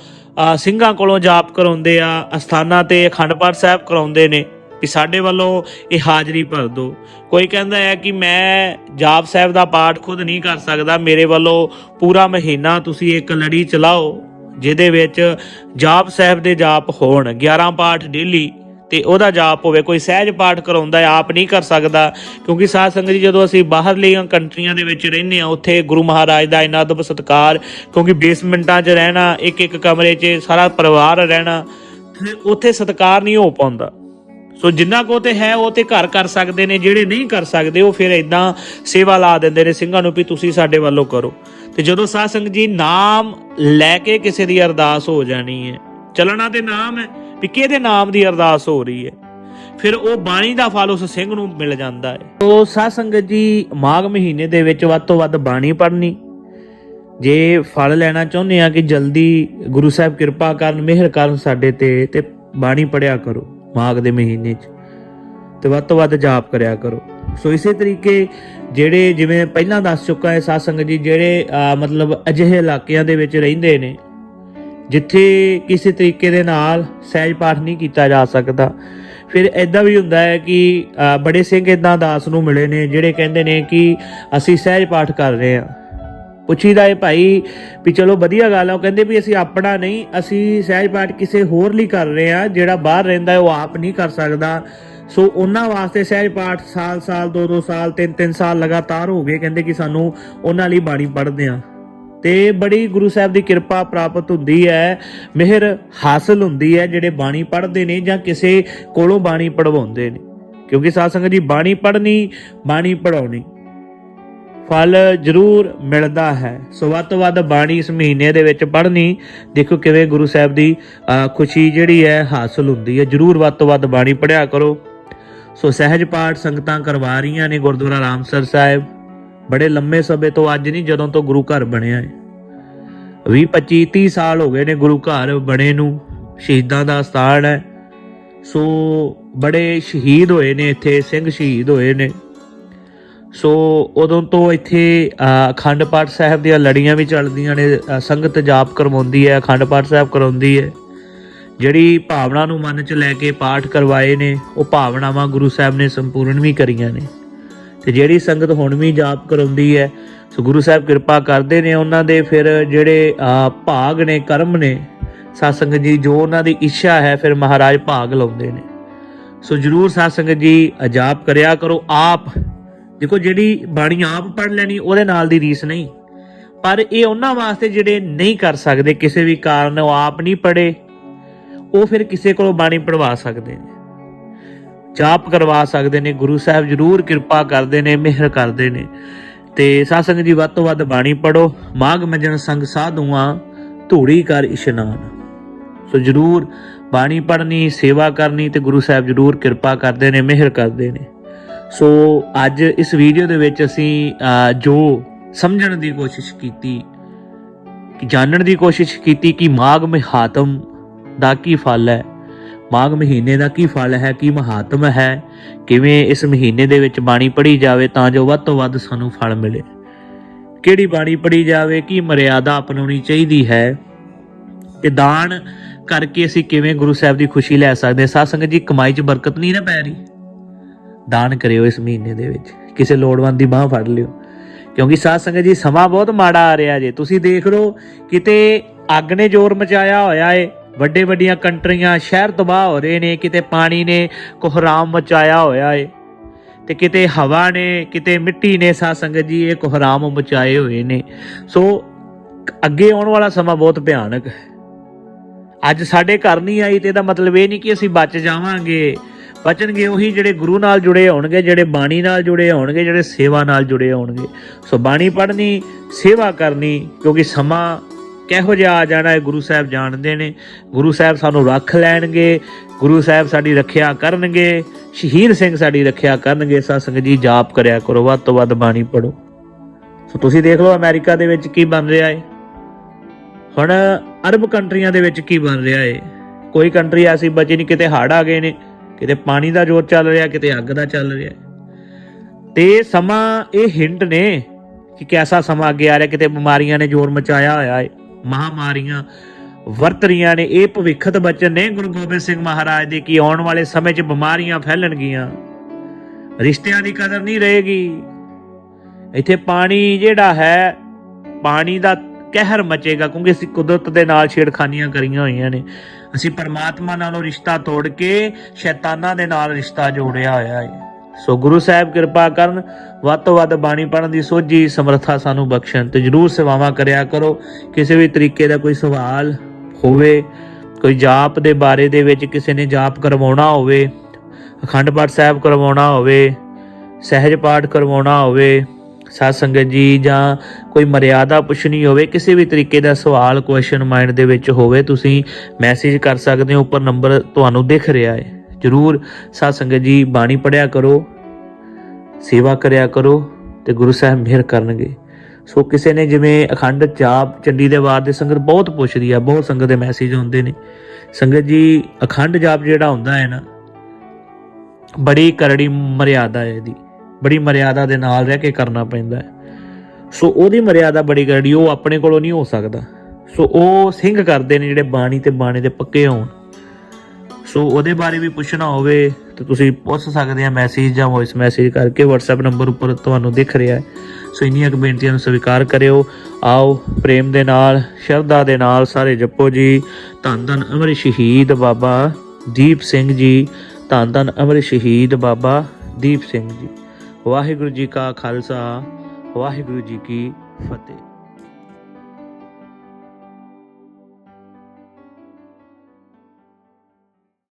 ਸਿੰਘਾਂ ਕੋਲੋਂ ਜਾਪ ਕਰਾਉਂਦੇ ਆ, ਅਸਥਾਨਾਂ ਤੇ ਅਖੰਡ ਪਾਠ ਸਾਹਿਬ ਕਰਾਉਂਦੇ ਨੇ ਵੀ ਸਾਡੇ ਵੱਲੋਂ ਇਹ ਹਾਜ਼ਰੀ ਭਰ ਦਿਓ। ਕੋਈ ਕਹਿੰਦਾ ਹੈ ਕਿ ਮੈਂ ਜਾਪ ਸਾਹਿਬ ਦਾ ਪਾਠ ਖੁਦ ਨਹੀਂ ਕਰ ਸਕਦਾ, ਮੇਰੇ ਵੱਲੋਂ ਪੂਰਾ ਮਹੀਨਾ ਤੁਸੀਂ ਇੱਕ ਲੜੀ ਚਲਾਓ, ਜਿਹਦੇ ਵਿੱਚ ਜਾਪ ਸਾਹਿਬ ਦੇ ਜਾਪ ਹੋਣ 11 ਪਾਠ ਡੇਲੀ ਤੇ ਉਹਦਾ ਜਾਪ ਹੋਵੇ, ਕੋਈ ਸਹਿਜ ਪਾਠ ਕਰਾਉਂਦਾ ਆਪ ਨਹੀਂ ਕਰ ਸਕਦਾ। ਕਿਉਂਕਿ ਸਾਧ ਸੰਗਤ ਜੀ, ਜਦੋਂ ਅਸੀਂ ਬਾਹਰਲੀਆਂ ਕੰਟਰੀਆਂ ਦੇ ਵਿੱਚ ਰਹਿੰਦੇ ਆ ਉੱਥੇ ਗੁਰੂ ਮਹਾਰਾਜ ਦਾ ਇੰਨਾ ਅਦਬ ਸਤਕਾਰ, ਕਿਉਂਕਿ ਬੇਸਮੈਂਟਾਂ 'ਚ ਰਹਿਣਾ ਇੱਕ ਇੱਕ ਕਮਰੇ 'ਚ ਸਾਰਾ ਪਰਿਵਾਰ ਰਹਿਣਾ ਉੱਥੇ ਸਤਕਾਰ ਨਹੀਂ ਹੋ ਪਾਉਂਦਾ। ਸੋ ਜਿੰਨਾ ਕੋ ਤੇ ਹੈ, ਉਹ ਤੇ ਘਰ ਕਰ ਸਕਦੇ ਨੇ, ਜਿਹੜੇ ਨਹੀਂ ਕਰ ਸਕਦੇ, ਉਹ ਫਿਰ ਇਦਾਂ ਸੇਵਾ ਲਾ ਦਿੰਦੇ ਨੇ, ਸਿੰਘਾਂ ਨੂੰ ਵੀ ਤੁਸੀਂ ਸਾਡੇ ਵੱਲੋਂ ਕਰੋ। ਤੇ ਜਦੋਂ ਸਾਧ ਸੰਗਤ ਜੀ ਨਾਮ ਲੈ ਕੇ ਕਿਸੇ ਦੀ ਅਰਦਾਸ ਹੋ ਜਾਣੀ ਹੈ, ਚੱਲਣਾ ਤੇ ਨਾਮ ਹੈ ਵੀ ਕਿਹਦੇ ਨਾਮ ਦੀ ਅਰਦਾਸ ਹੋ ਰਹੀ ਹੈ? ਫਿਰ ਉਹ ਬਾਣੀ ਦਾ ਫਲ ਉਸ ਸਿੰਘ ਨੂੰ ਮਿਲ ਜਾਂਦਾ ਹੈ। ਸੋ ਸਾਧ ਸੰਗਤ ਜੀ, ਮਾਘ ਮਹੀਨੇ ਦੇ ਵਿੱਚ ਵੱਧ ਤੋਂ ਵੱਧ ਬਾਣੀ ਪੜ੍ਹਨੀ। ਜੇ ਫਲ ਲੈਣਾ ਚਾਹੁੰਦੇ ਆ ਕਿ ਜਲਦੀ ਗੁਰੂ ਸਾਹਿਬ ਕਿਰਪਾ ਕਰਨ, ਮਿਹਰ ਕਰਨ ਸਾਡੇ ਤੇ ਤੇ ਬਾਣੀ ਪੜਿਆ ਕਰੋ ਮਾਘ ਦੇ ਮਹੀਨੇ 'ਚ। ਤੇ ਵੱਧ ਤੋਂ ਵੱਧ ਜਾਪ ਕਰਿਆ ਕਰੋ। ਸੋ ਇਸੇ ਤਰੀਕੇ ਜਿਹੜੇ ਜਿਵੇਂ ਪਹਿਲਾਂ ਦੱਸ ਚੁੱਕਾ ਹੈ ਸਾਧ ਸੰਗਤ ਜੀ, ਜਿਹੜੇ ਮਤਲਬ ਅਜਿਹੇ ਇਲਾਕਿਆਂ ਦੇ ਵਿੱਚ ਰਹਿੰਦੇ ਨੇ ਜਿੱਥੇ ਕਿਸੇ ਤਰੀਕੇ ਦੇ ਨਾਲ ਸਹਿਜ ਪਾਠ ਨਹੀਂ ਕੀਤਾ ਜਾ ਸਕਦਾ। ਫਿਰ ਐਦਾਂ ਵੀ ਹੁੰਦਾ ਹੈ ਕਿ ਬੜੇ ਸਿੰਘ ਇਦਾਂ ਦਾਸ ਨੂੰ ਮਿਲੇ ਨੇ, ਜਿਹੜੇ ਕਹਿੰਦੇ ਨੇ ਕਿ ਅਸੀਂ ਸਹਿਜ ਪਾਠ ਕਰ ਰਹੇ ਹਾਂ। ਪੁੱਛੀਦਾ ਏ ਭਾਈ ਵੀ ਚਲੋ ਵਧੀਆ ਗੱਲ ਆ, ਉਹ ਕਹਿੰਦੇ ਵੀ ਅਸੀਂ ਆਪਣਾ ਨਹੀਂ, ਅਸੀਂ ਸਹਿਜ ਪਾਠ ਕਿਸੇ ਹੋਰ ਲਈ ਕਰ ਰਹੇ ਆ ਜਿਹੜਾ ਬਾਹਰ ਰਹਿੰਦਾ ਉਹ ਆਪ ਨਹੀਂ ਕਰ ਸਕਦਾ। ਸੋ ਉਹਨਾਂ ਵਾਸਤੇ ਸਹਿਜ ਪਾਠ ਸਾਲ ਸਾਲ ਦੋ ਦੋ ਸਾਲ ਤਿੰਨ ਤਿੰਨ ਸਾਲ ਲਗਾਤਾਰ ਹੋ ਗਏ, ਕਹਿੰਦੇ ਕਿ ਸਾਨੂੰ ਉਹਨਾਂ ਲਈ ਬਾਣੀ ਪੜ੍ਹਦੇ ਆ ਤੇ ਬੜੀ ਗੁਰੂ ਸਾਹਿਬ ਦੀ ਕਿਰਪਾ ਪ੍ਰਾਪਤ ਹੁੰਦੀ ਹੈ, ਮਿਹਰ ਹਾਸਲ ਹੁੰਦੀ ਹੈ, ਜਿਹੜੇ ਬਾਣੀ ਪੜ੍ਹਦੇ ਨੇ ਜਾਂ ਕਿਸੇ ਕੋਲੋਂ ਬਾਣੀ ਪੜਵਾਉਂਦੇ ਨੇ। ਕਿਉਂਕਿ ਸਾਧ ਸੰਗਤ ਜੀ, ਬਾਣੀ ਪੜ੍ਹਨੀ, ਬਾਣੀ ਪੜਾਉਣੀ ਫਲ ਜ਼ਰੂਰ ਮਿਲਦਾ ਹੈ। ਸੋ ਵੱਧ ਤੋਂ ਵੱਧ ਬਾਣੀ ਇਸ ਮਹੀਨੇ ਦੇ ਵਿੱਚ ਪੜ੍ਹਨੀ, ਦੇਖੋ ਕਿਵੇਂ ਗੁਰੂ ਸਾਹਿਬ ਦੀ ਖੁਸ਼ੀ ਜਿਹੜੀ ਹੈ, ਹਾਸਲ ਹੁੰਦੀ ਹੈ। ਜ਼ਰੂਰ ਵੱਧ ਤੋਂ ਵੱਧ ਬਾਣੀ ਪੜਿਆ ਕਰੋ। ਸੋ ਸਹਿਜ ਪਾਠ ਸੰਗਤਾਂ ਕਰਵਾ ਰਹੀਆਂ ਨੇ ਗੁਰਦੁਆਰਾ ਰਾਮਸਰ ਸਾਹਿਬ। ਬੜੇ ਲੰਮੇ ਸਮੇਂ ਤੋਂ ਅੱਜ ਨਹੀਂ, ਜਦੋਂ ਤੋਂ ਗੁਰੂ ਘਰ ਬਣਿਆ ਹੈ। 20 25 30 ਸਾਲ ਹੋ ਗਏ ਨੇ ਗੁਰੂ ਘਰ ਬਣੇ ਨੂੰ, ਸ਼ਹੀਦਾਂ ਦਾ ਸਥਾਨ ਹੈ। ਸੋ ਬੜੇ ਸ਼ਹੀਦ ਹੋਏ ਨੇ ਇੱਥੇ, ਸਿੰਘ ਸ਼ਹੀਦ ਹੋਏ ਨੇ। ਸੋ ਉਦੋਂ ਤੋਂ ਇੱਥੇ ਅਖੰਡ ਪਾਠ ਸਾਹਿਬ ਦੀਆਂ ਲੜੀਆਂ ਵੀ ਚੱਲਦੀਆਂ ਨੇ ਸੰਗਤ ਜਾਪ ਕਰਵਾਉਂਦੀ ਹੈ, ਅਖੰਡ ਪਾਠ ਸਾਹਿਬ ਕਰਾਉਂਦੀ ਹੈ। ਜਿਹੜੀ ਭਾਵਨਾ ਨੂੰ ਮਨ 'ਚ ਲੈ ਕੇ ਪਾਠ ਕਰਵਾਏ ਨੇ, ਉਹ ਭਾਵਨਾਵਾਂ ਗੁਰੂ ਸਾਹਿਬ ਨੇ ਸੰਪੂਰਨ ਵੀ ਕਰੀਆਂ ਨੇ। ਤੇ ਜਿਹੜੀ ਸੰਗਤ ਹੁਣ ਵੀ ਜਾਪ ਕਰਾਉਂਦੀ ਹੈ ਸੋ ਗੁਰੂ ਸਾਹਿਬ ਕਿਰਪਾ ਕਰਦੇ ਨੇ ਉਹਨਾਂ ਦੇ, ਫਿਰ ਜਿਹੜੇ ਭਾਗ ਨੇ, ਕਰਮ ਨੇ ਸਾਧ ਸੰਗਤ ਜੀ, ਜੋ ਉਹਨਾਂ ਦੀ ਇੱਛਾ ਹੈ, ਫਿਰ ਮਹਾਰਾਜ ਭਾਗ ਲਾਉਂਦੇ ਨੇ। ਸੋ ਜਰੂਰ ਸਾਧ ਸੰਗਤ ਜੀ, ਅਜਾਪ ਕਰਿਆ ਕਰੋ ਆਪ। ਦੇਖੋ ਜਿਹੜੀ ਬਾਣੀ ਆਪ ਪੜ ਲੈਣੀ, ਉਹਦੇ ਨਾਲ ਦੀ ਰੀਸ ਨਹੀਂ। ਪਰ ਇਹ ਉਹਨਾਂ ਵਾਸਤੇ ਜਿਹੜੇ ਨਹੀਂ ਕਰ ਸਕਦੇ, ਕਿਸੇ ਵੀ ਕਾਰਨ, ਉਹ ਆਪ ਨਹੀਂ ਪੜੇ ਉਹ ਫਿਰ ਕਿਸੇ ਕੋਲੋਂ ਬਾਣੀ ਪੜਵਾ ਸਕਦੇ ਨੇ। ਜਾਪ ਕਰਵਾ ਸਕਦੇ ਨੇ, ਗੁਰੂ ਸਾਹਿਬ ਜਰੂਰ ਕਿਰਪਾ ਕਰਦੇ ਨੇ, ਮਿਹਰ ਕਰਦੇ ਨੇ। ਤੇ ਸਾਧ ਜੀ, ਵੱਧ ਤੋਂ ਵੱਧ ਬਾਣੀ ਪੜੋ ਮਾਗ ਮਜਨ ਸੰਗ ਸਾਧੂਆਂ, ਧੂੜੀ ਕਰ ਇਸ਼ਨਾਨ। ਸੋ ਜਰੂਰ ਬਾਣੀ ਪੜਨੀ ਸੇਵਾ ਕਰਨੀ ਤੇ ਗੁਰੂ ਸਾਹਿਬ ਜਰੂਰ ਕਿਰਪਾ ਕਰਦੇ ਨੇ, ਮਿਹਰ ਕਰਦੇ ਨੇ। ਸੋ ਅੱਜ ਇਸ ਵੀਡੀਓ ਦੇ ਵਿੱਚ ਅਸੀਂ ਜੋ ਸਮਝਣ ਦੀ ਕੋਸ਼ਿਸ਼ ਕੀਤੀ, ਕਿ ਜਾਣਨ ਦੀ ਕੋਸ਼ਿਸ਼ ਕੀਤੀ ਕਿ ਮਾਘ ਮਹਾਤਮ ਦਾ ਕੀ ਫਲ ਹੈ ਮਾਘ ਮਹੀਨੇ ਦਾ ਕੀ ਫਲ ਹੈ, ਕੀ ਮਹਾਤਮ ਹੈ? ਕਿਵੇਂ ਇਸ ਮਹੀਨੇ ਦੇ ਵਿੱਚ ਬਾਣੀ ਪੜ੍ਹੀ ਜਾਵੇ ਤਾਂ ਜੋ ਵੱਧ ਤੋਂ ਵੱਧ ਸਾਨੂੰ ਫਲ ਮਿਲੇ? ਕਿਹੜੀ ਬਾਣੀ ਪੜ੍ਹੀ ਜਾਵੇ, ਕੀ ਮਰਿਆਦਾ ਅਪਣਾਉਣੀ ਚਾਹੀਦੀ ਹੈ? ਤੇ ਦਾਨ ਕਰਕੇ ਅਸੀਂ ਕਿਵੇਂ ਗੁਰੂ ਸਾਹਿਬ ਦੀ ਖੁਸ਼ੀ ਲੈ ਸਕਦੇ ਹਾਂ? ਸਾਧ ਸੰਗਤ ਜੀ, ਕਮਾਈ 'ਚ ਬਰਕਤ ਨਹੀਂ ਨਾ ਪੈ ਰਹੀ? ਦਾਨ ਕਰਿਓ ਇਸ ਮਹੀਨੇ ਦੇ ਵਿੱਚ। ਕਿਸੇ ਲੋੜਵੰਦ ਦੀ ਬਾਹ ਫੜ ਲਿਓ। ਕਿਉਂਕਿ ਸਾਧ ਸੰਗਤ ਜੀ, ਸਮਾਂ ਬਹੁਤ ਮਾੜਾ ਆ ਰਿਹਾ ਜੇ। ਤੁਸੀਂ ਦੇਖ ਲਓ, ਕਿਤੇ ਅੱਗ ਨੇ ਜ਼ੋਰ ਮਚਾਇਆ ਹੋਇਆ ਏ। ਵੱਡੇ ਵੱਡੀਆਂ ਕੰਟਰੀਆਂ ਸ਼ਹਿਰ ਤਬਾਹ ਹੋ ਰਹੇ ਨੇ, ਕਿਤੇ ਪਾਣੀ ਨੇ ਕੋਹਰਾਮ ਮਚਾਇਆ ਹੋਇਆ ਏ ਤੇ ਕਿਤੇ ਹਵਾ ਨੇ, ਕਿਤੇ ਮਿੱਟੀ ਨੇ ਸਾਧ ਸੰਗਤ ਜੀ, ਇਹ ਕੋਹਰਾਮ ਮਚਾਏ ਹੋਏ ਨੇ। ਸੋ ਅੱਗੇ ਆਉਣ ਵਾਲਾ ਸਮਾਂ ਬਹੁਤ ਭਿਆਨਕ ਹੈ। ਅੱਜ ਸਾਡੇ ਘਰ ਨਹੀਂ ਆਈ ਤੇ ਇਹਦਾ ਮਤਲਬ ਇਹ ਨਹੀਂ ਕਿ ਅਸੀਂ ਬਚ ਜਾਵਾਂਗੇ। ਬਚਣਗੇ ਉਹੀ ਜਿਹੜੇ ਗੁਰੂ ਨਾਲ ਜੁੜੇ ਹੋਣਗੇ, ਜਿਹੜੇ ਬਾਣੀ ਨਾਲ ਜੁੜੇ ਹੋਣਗੇ, ਜਿਹੜੇ ਸੇਵਾ ਨਾਲ ਜੁੜੇ ਹੋਣਗੇ। ਸੋ ਬਾਣੀ ਪੜ੍ਹਨੀ, ਸੇਵਾ ਕਰਨੀ, ਕਿਉਂਕਿ ਸਮਾਂ ਕਿਹੋ ਜਿਹਾ ਆ ਜਾਣਾ ਹੈ, ਗੁਰੂ ਸਾਹਿਬ ਜਾਣਦੇ ਨੇ। ਗੁਰੂ ਸਾਹਿਬ ਸਾਨੂੰ ਰੱਖ ਲੈਣਗੇ, ਗੁਰੂ ਸਾਹਿਬ ਸਾਡੀ ਰੱਖਿਆ ਕਰਨਗੇ, ਸ਼ਹੀਦ ਸਿੰਘ ਸਾਡੀ ਰੱਖਿਆ ਕਰਨਗੇ ਸਤਸੰਗ ਜੀ ਜਾਪ ਕਰਿਆ ਕਰੋ, ਵੱਧ ਤੋਂ ਵੱਧ ਬਾਣੀ ਪੜੋ ਸੋ ਤੁਸੀਂ ਦੇਖ ਲਓ ਅਮਰੀਕਾ ਦੇ ਵਿੱਚ ਕੀ ਬਣ ਰਿਹਾ ਹੈ ਹੁਣ ਅਰਬ ਕੰਟਰੀਆਂ ਦੇ ਵਿੱਚ ਕੀ ਬਣ ਰਿਹਾ ਏ। ਕੋਈ ਕੰਟਰੀ ਐਸੀ ਬਚੀ ਨਹੀਂ, ਕਿਤੇ ਹੜ੍ਹ ਆ ਗਏ ਨੇ, ਕਿਤੇ ਪਾਣੀ ਦਾ ਜ਼ੋਰ ਚੱਲ ਰਿਹਾ, ਕਿਤੇ ਅੱਗ ਦਾ ਚੱਲ ਰਿਹਾ ਤੇ ਸਮਾਂ ਇਹ ਹਿੰਟ ਨੇ ਕਿ ਕਿਹਦਾ ਸਮਾਂ ਅੱਗੇ ਆ ਰਿਹਾ, ਕਿਤੇ ਬਿਮਾਰੀਆਂ ਨੇ ਜ਼ੋਰ ਮਚਾਇਆ ਹੋਇਆ ਹੈ ਮਹਾਮਾਰੀਆਂ ਵਰਤ ਰਹੀਆਂ ਨੇ, ਇਹ ਭਵਿੱਖਤ ਬਚਨ ਨੇ ਗੁਰੂ ਗੋਬਿੰਦ ਸਿੰਘ ਮਹਾਰਾਜ ਦੇ ਕਿ ਆਉਣ ਵਾਲੇ ਸਮੇਂ 'ਚ ਬਿਮਾਰੀਆਂ ਫੈਲਣਗੀਆਂ, ਰਿਸ਼ਤਿਆਂ ਦੀ ਕਦਰ ਨਹੀਂ ਰਹੇਗੀ। ਇੱਥੇ ਪਾਣੀ ਜਿਹੜਾ ਹੈ, ਪਾਣੀ ਦਾ ਕਹਿਰ ਮਚੇਗਾ, ਕਿਉਂਕਿ ਅਸੀਂ ਕੁਦਰਤ ਦੇ ਨਾਲ ਛੇੜਖਾਨੀਆਂ ਕਰੀਆਂ ਹੋਈਆਂ ਨੇ। ਅਸੀਂ ਪਰਮਾਤਮਾ ਨਾਲੋਂ ਰਿਸ਼ਤਾ ਤੋੜ ਕੇ ਸ਼ੈਤਾਨਾਂ ਦੇ ਨਾਲ ਰਿਸ਼ਤਾ ਜੋੜਿਆ ਹੋਇਆ ਹੈ। ਸੋ ਗੁਰੂ ਸਾਹਿਬ ਕਿਰਪਾ ਕਰਨ, ਵੱਧ ਤੋਂ ਵੱਧ ਬਾਣੀ ਪੜਨ ਦੀ ਸੋਝੀ, ਸਮਰੱਥਾ ਸਾਨੂੰ ਬਖਸ਼ਣ ਤੇ ਜਰੂਰ ਸੇਵਾਵਾਂ ਕਰਿਆ ਕਰੋ। ਕਿਸੇ ਵੀ ਤਰੀਕੇ ਦਾ ਕੋਈ ਸਵਾਲ ਹੋਵੇ, ਕੋਈ ਜਾਪ ਦੇ ਬਾਰੇ ਦੇ ਵਿੱਚ ਕਿਸੇ ਨੇ ਜਾਪ ਕਰਵਾਉਣਾ ਹੋਵੇ, ਅਖੰਡ ਪਾਠ ਸਾਹਿਬ ਕਰਵਾਉਣਾ ਹੋਵੇ, ਸਹਿਜ ਪਾਠ ਕਰਵਾਉਣਾ ਹੋਵੇ, ਸਾਧ ਸੰਗਤ ਜੀ ਜਾਂ ਕੋਈ ਮਰਿਆਦਾ ਪੁੱਛਣੀ ਹੋਵੇ, ਕਿਸੇ ਵੀ ਤਰੀਕੇ ਦਾ ਸਵਾਲ ਕੁਐਸਚਨ ਮਾਈਂਡ ਦੇ ਵਿੱਚ ਹੋਵੇ, ਤੁਸੀਂ ਮੈਸੇਜ ਕਰ ਸਕਦੇ ਹੋ, ਉੱਪਰ ਨੰਬਰ ਤੁਹਾਨੂੰ ਦਿਖ ਰਿਹਾ ਹੈ। ਜਰੂਰ ਸਾਧ ਸੰਗਤ ਜੀ ਬਾਣੀ ਪੜਿਆ ਕਰੋ, ਸੇਵਾ ਕਰਿਆ ਕਰੋ ਤੇ ਗੁਰੂ ਸਾਹਿਬ ਮਿਹਰ ਕਰਨਗੇ। ਸੋ ਕਿਸੇ ਨੇ ਜਿਵੇਂ ਅਖੰਡ ਜਾਪ, ਚੰਡੀ ਦੇ ਵਾਰ ਦੇ ਸੰਗਤ ਬਹੁਤ ਪੁੱਛਦੀ ਆ, ਬਹੁਤ ਸੰਗਤ ਦੇ ਮੈਸੇਜ ਆਉਂਦੇ ਨੇ। ਸੰਗਤ ਜੀ, ਅਖੰਡ ਜਾਪ ਜਿਹੜਾ ਹੁੰਦਾ ਹੈ ਨਾ, ਬੜੀ ਕਰੜੀ ਮਰਿਆਦਾ ਹੈ ਇਹਦੀ। ਬੜੀ ਮਰਿਆਦਾ ਦੇ ਨਾਲ ਰਹਿ ਕੇ ਕਰਨਾ ਪੈਂਦਾ ਹੈ। ਸੋ ਉਹਦੀ ਮਰਿਆਦਾ ਬੜੀ ਕਰੜੀ, ਉਹ ਆਪਣੇ ਕੋਲੋਂ ਨਹੀਂ ਹੋ ਸਕਦਾ। ਸੋ ਉਹ ਸਿੰਘ ਕਰਦੇ ਨੇ ਜਿਹੜੇ ਬਾਣੀ ਤੇ ਬਾਣੀ ਦੇ ਪੱਕੇ ਹੋਣ। ਸੋ ਉਹਦੇ ਬਾਰੇ ਵੀ ਪੁੱਛਣਾ ਹੋਵੇ ਤਾਂ ਤੁਸੀਂ ਪੁੱਛ ਸਕਦੇ ਆ ਮੈਸੇਜ ਜਾਂ ਵੌਇਸ ਮੈਸੇਜ ਕਰਕੇ WhatsApp ਨੰਬਰ ਉੱਪਰ ਤੁਹਾਨੂੰ ਦਿਖ ਰਿਹਾ ਹੈ। ਸੋ ਇੰਨੀਆਂ ਕੁ ਬੇਨਤੀਆਂ ਨੂੰ ਸਵੀਕਾਰ ਕਰਿਓ। ਆਓ, ਪ੍ਰੇਮ ਦੇ ਨਾਲ, ਸ਼ਰਧਾ ਦੇ ਨਾਲ ਸਾਰੇ ਜਪੋ ਜੀ। ਧੰਨ ਧੰਨ ਅਮਰ ਸ਼ਹੀਦ ਬਾਬਾ ਦੀਪ ਸਿੰਘ ਜੀ। ਧੰਨ ਧੰਨ ਅਮਰ ਸ਼ਹੀਦ ਬਾਬਾ ਦੀਪ ਸਿੰਘ ਜੀ। ਵਾਹਿਗੁਰੂ ਜੀ ਕਾ ਖਾਲਸਾ, ਵਾਹਿਗੁਰੂ ਜੀ ਕੀ ਫਤਿਹ।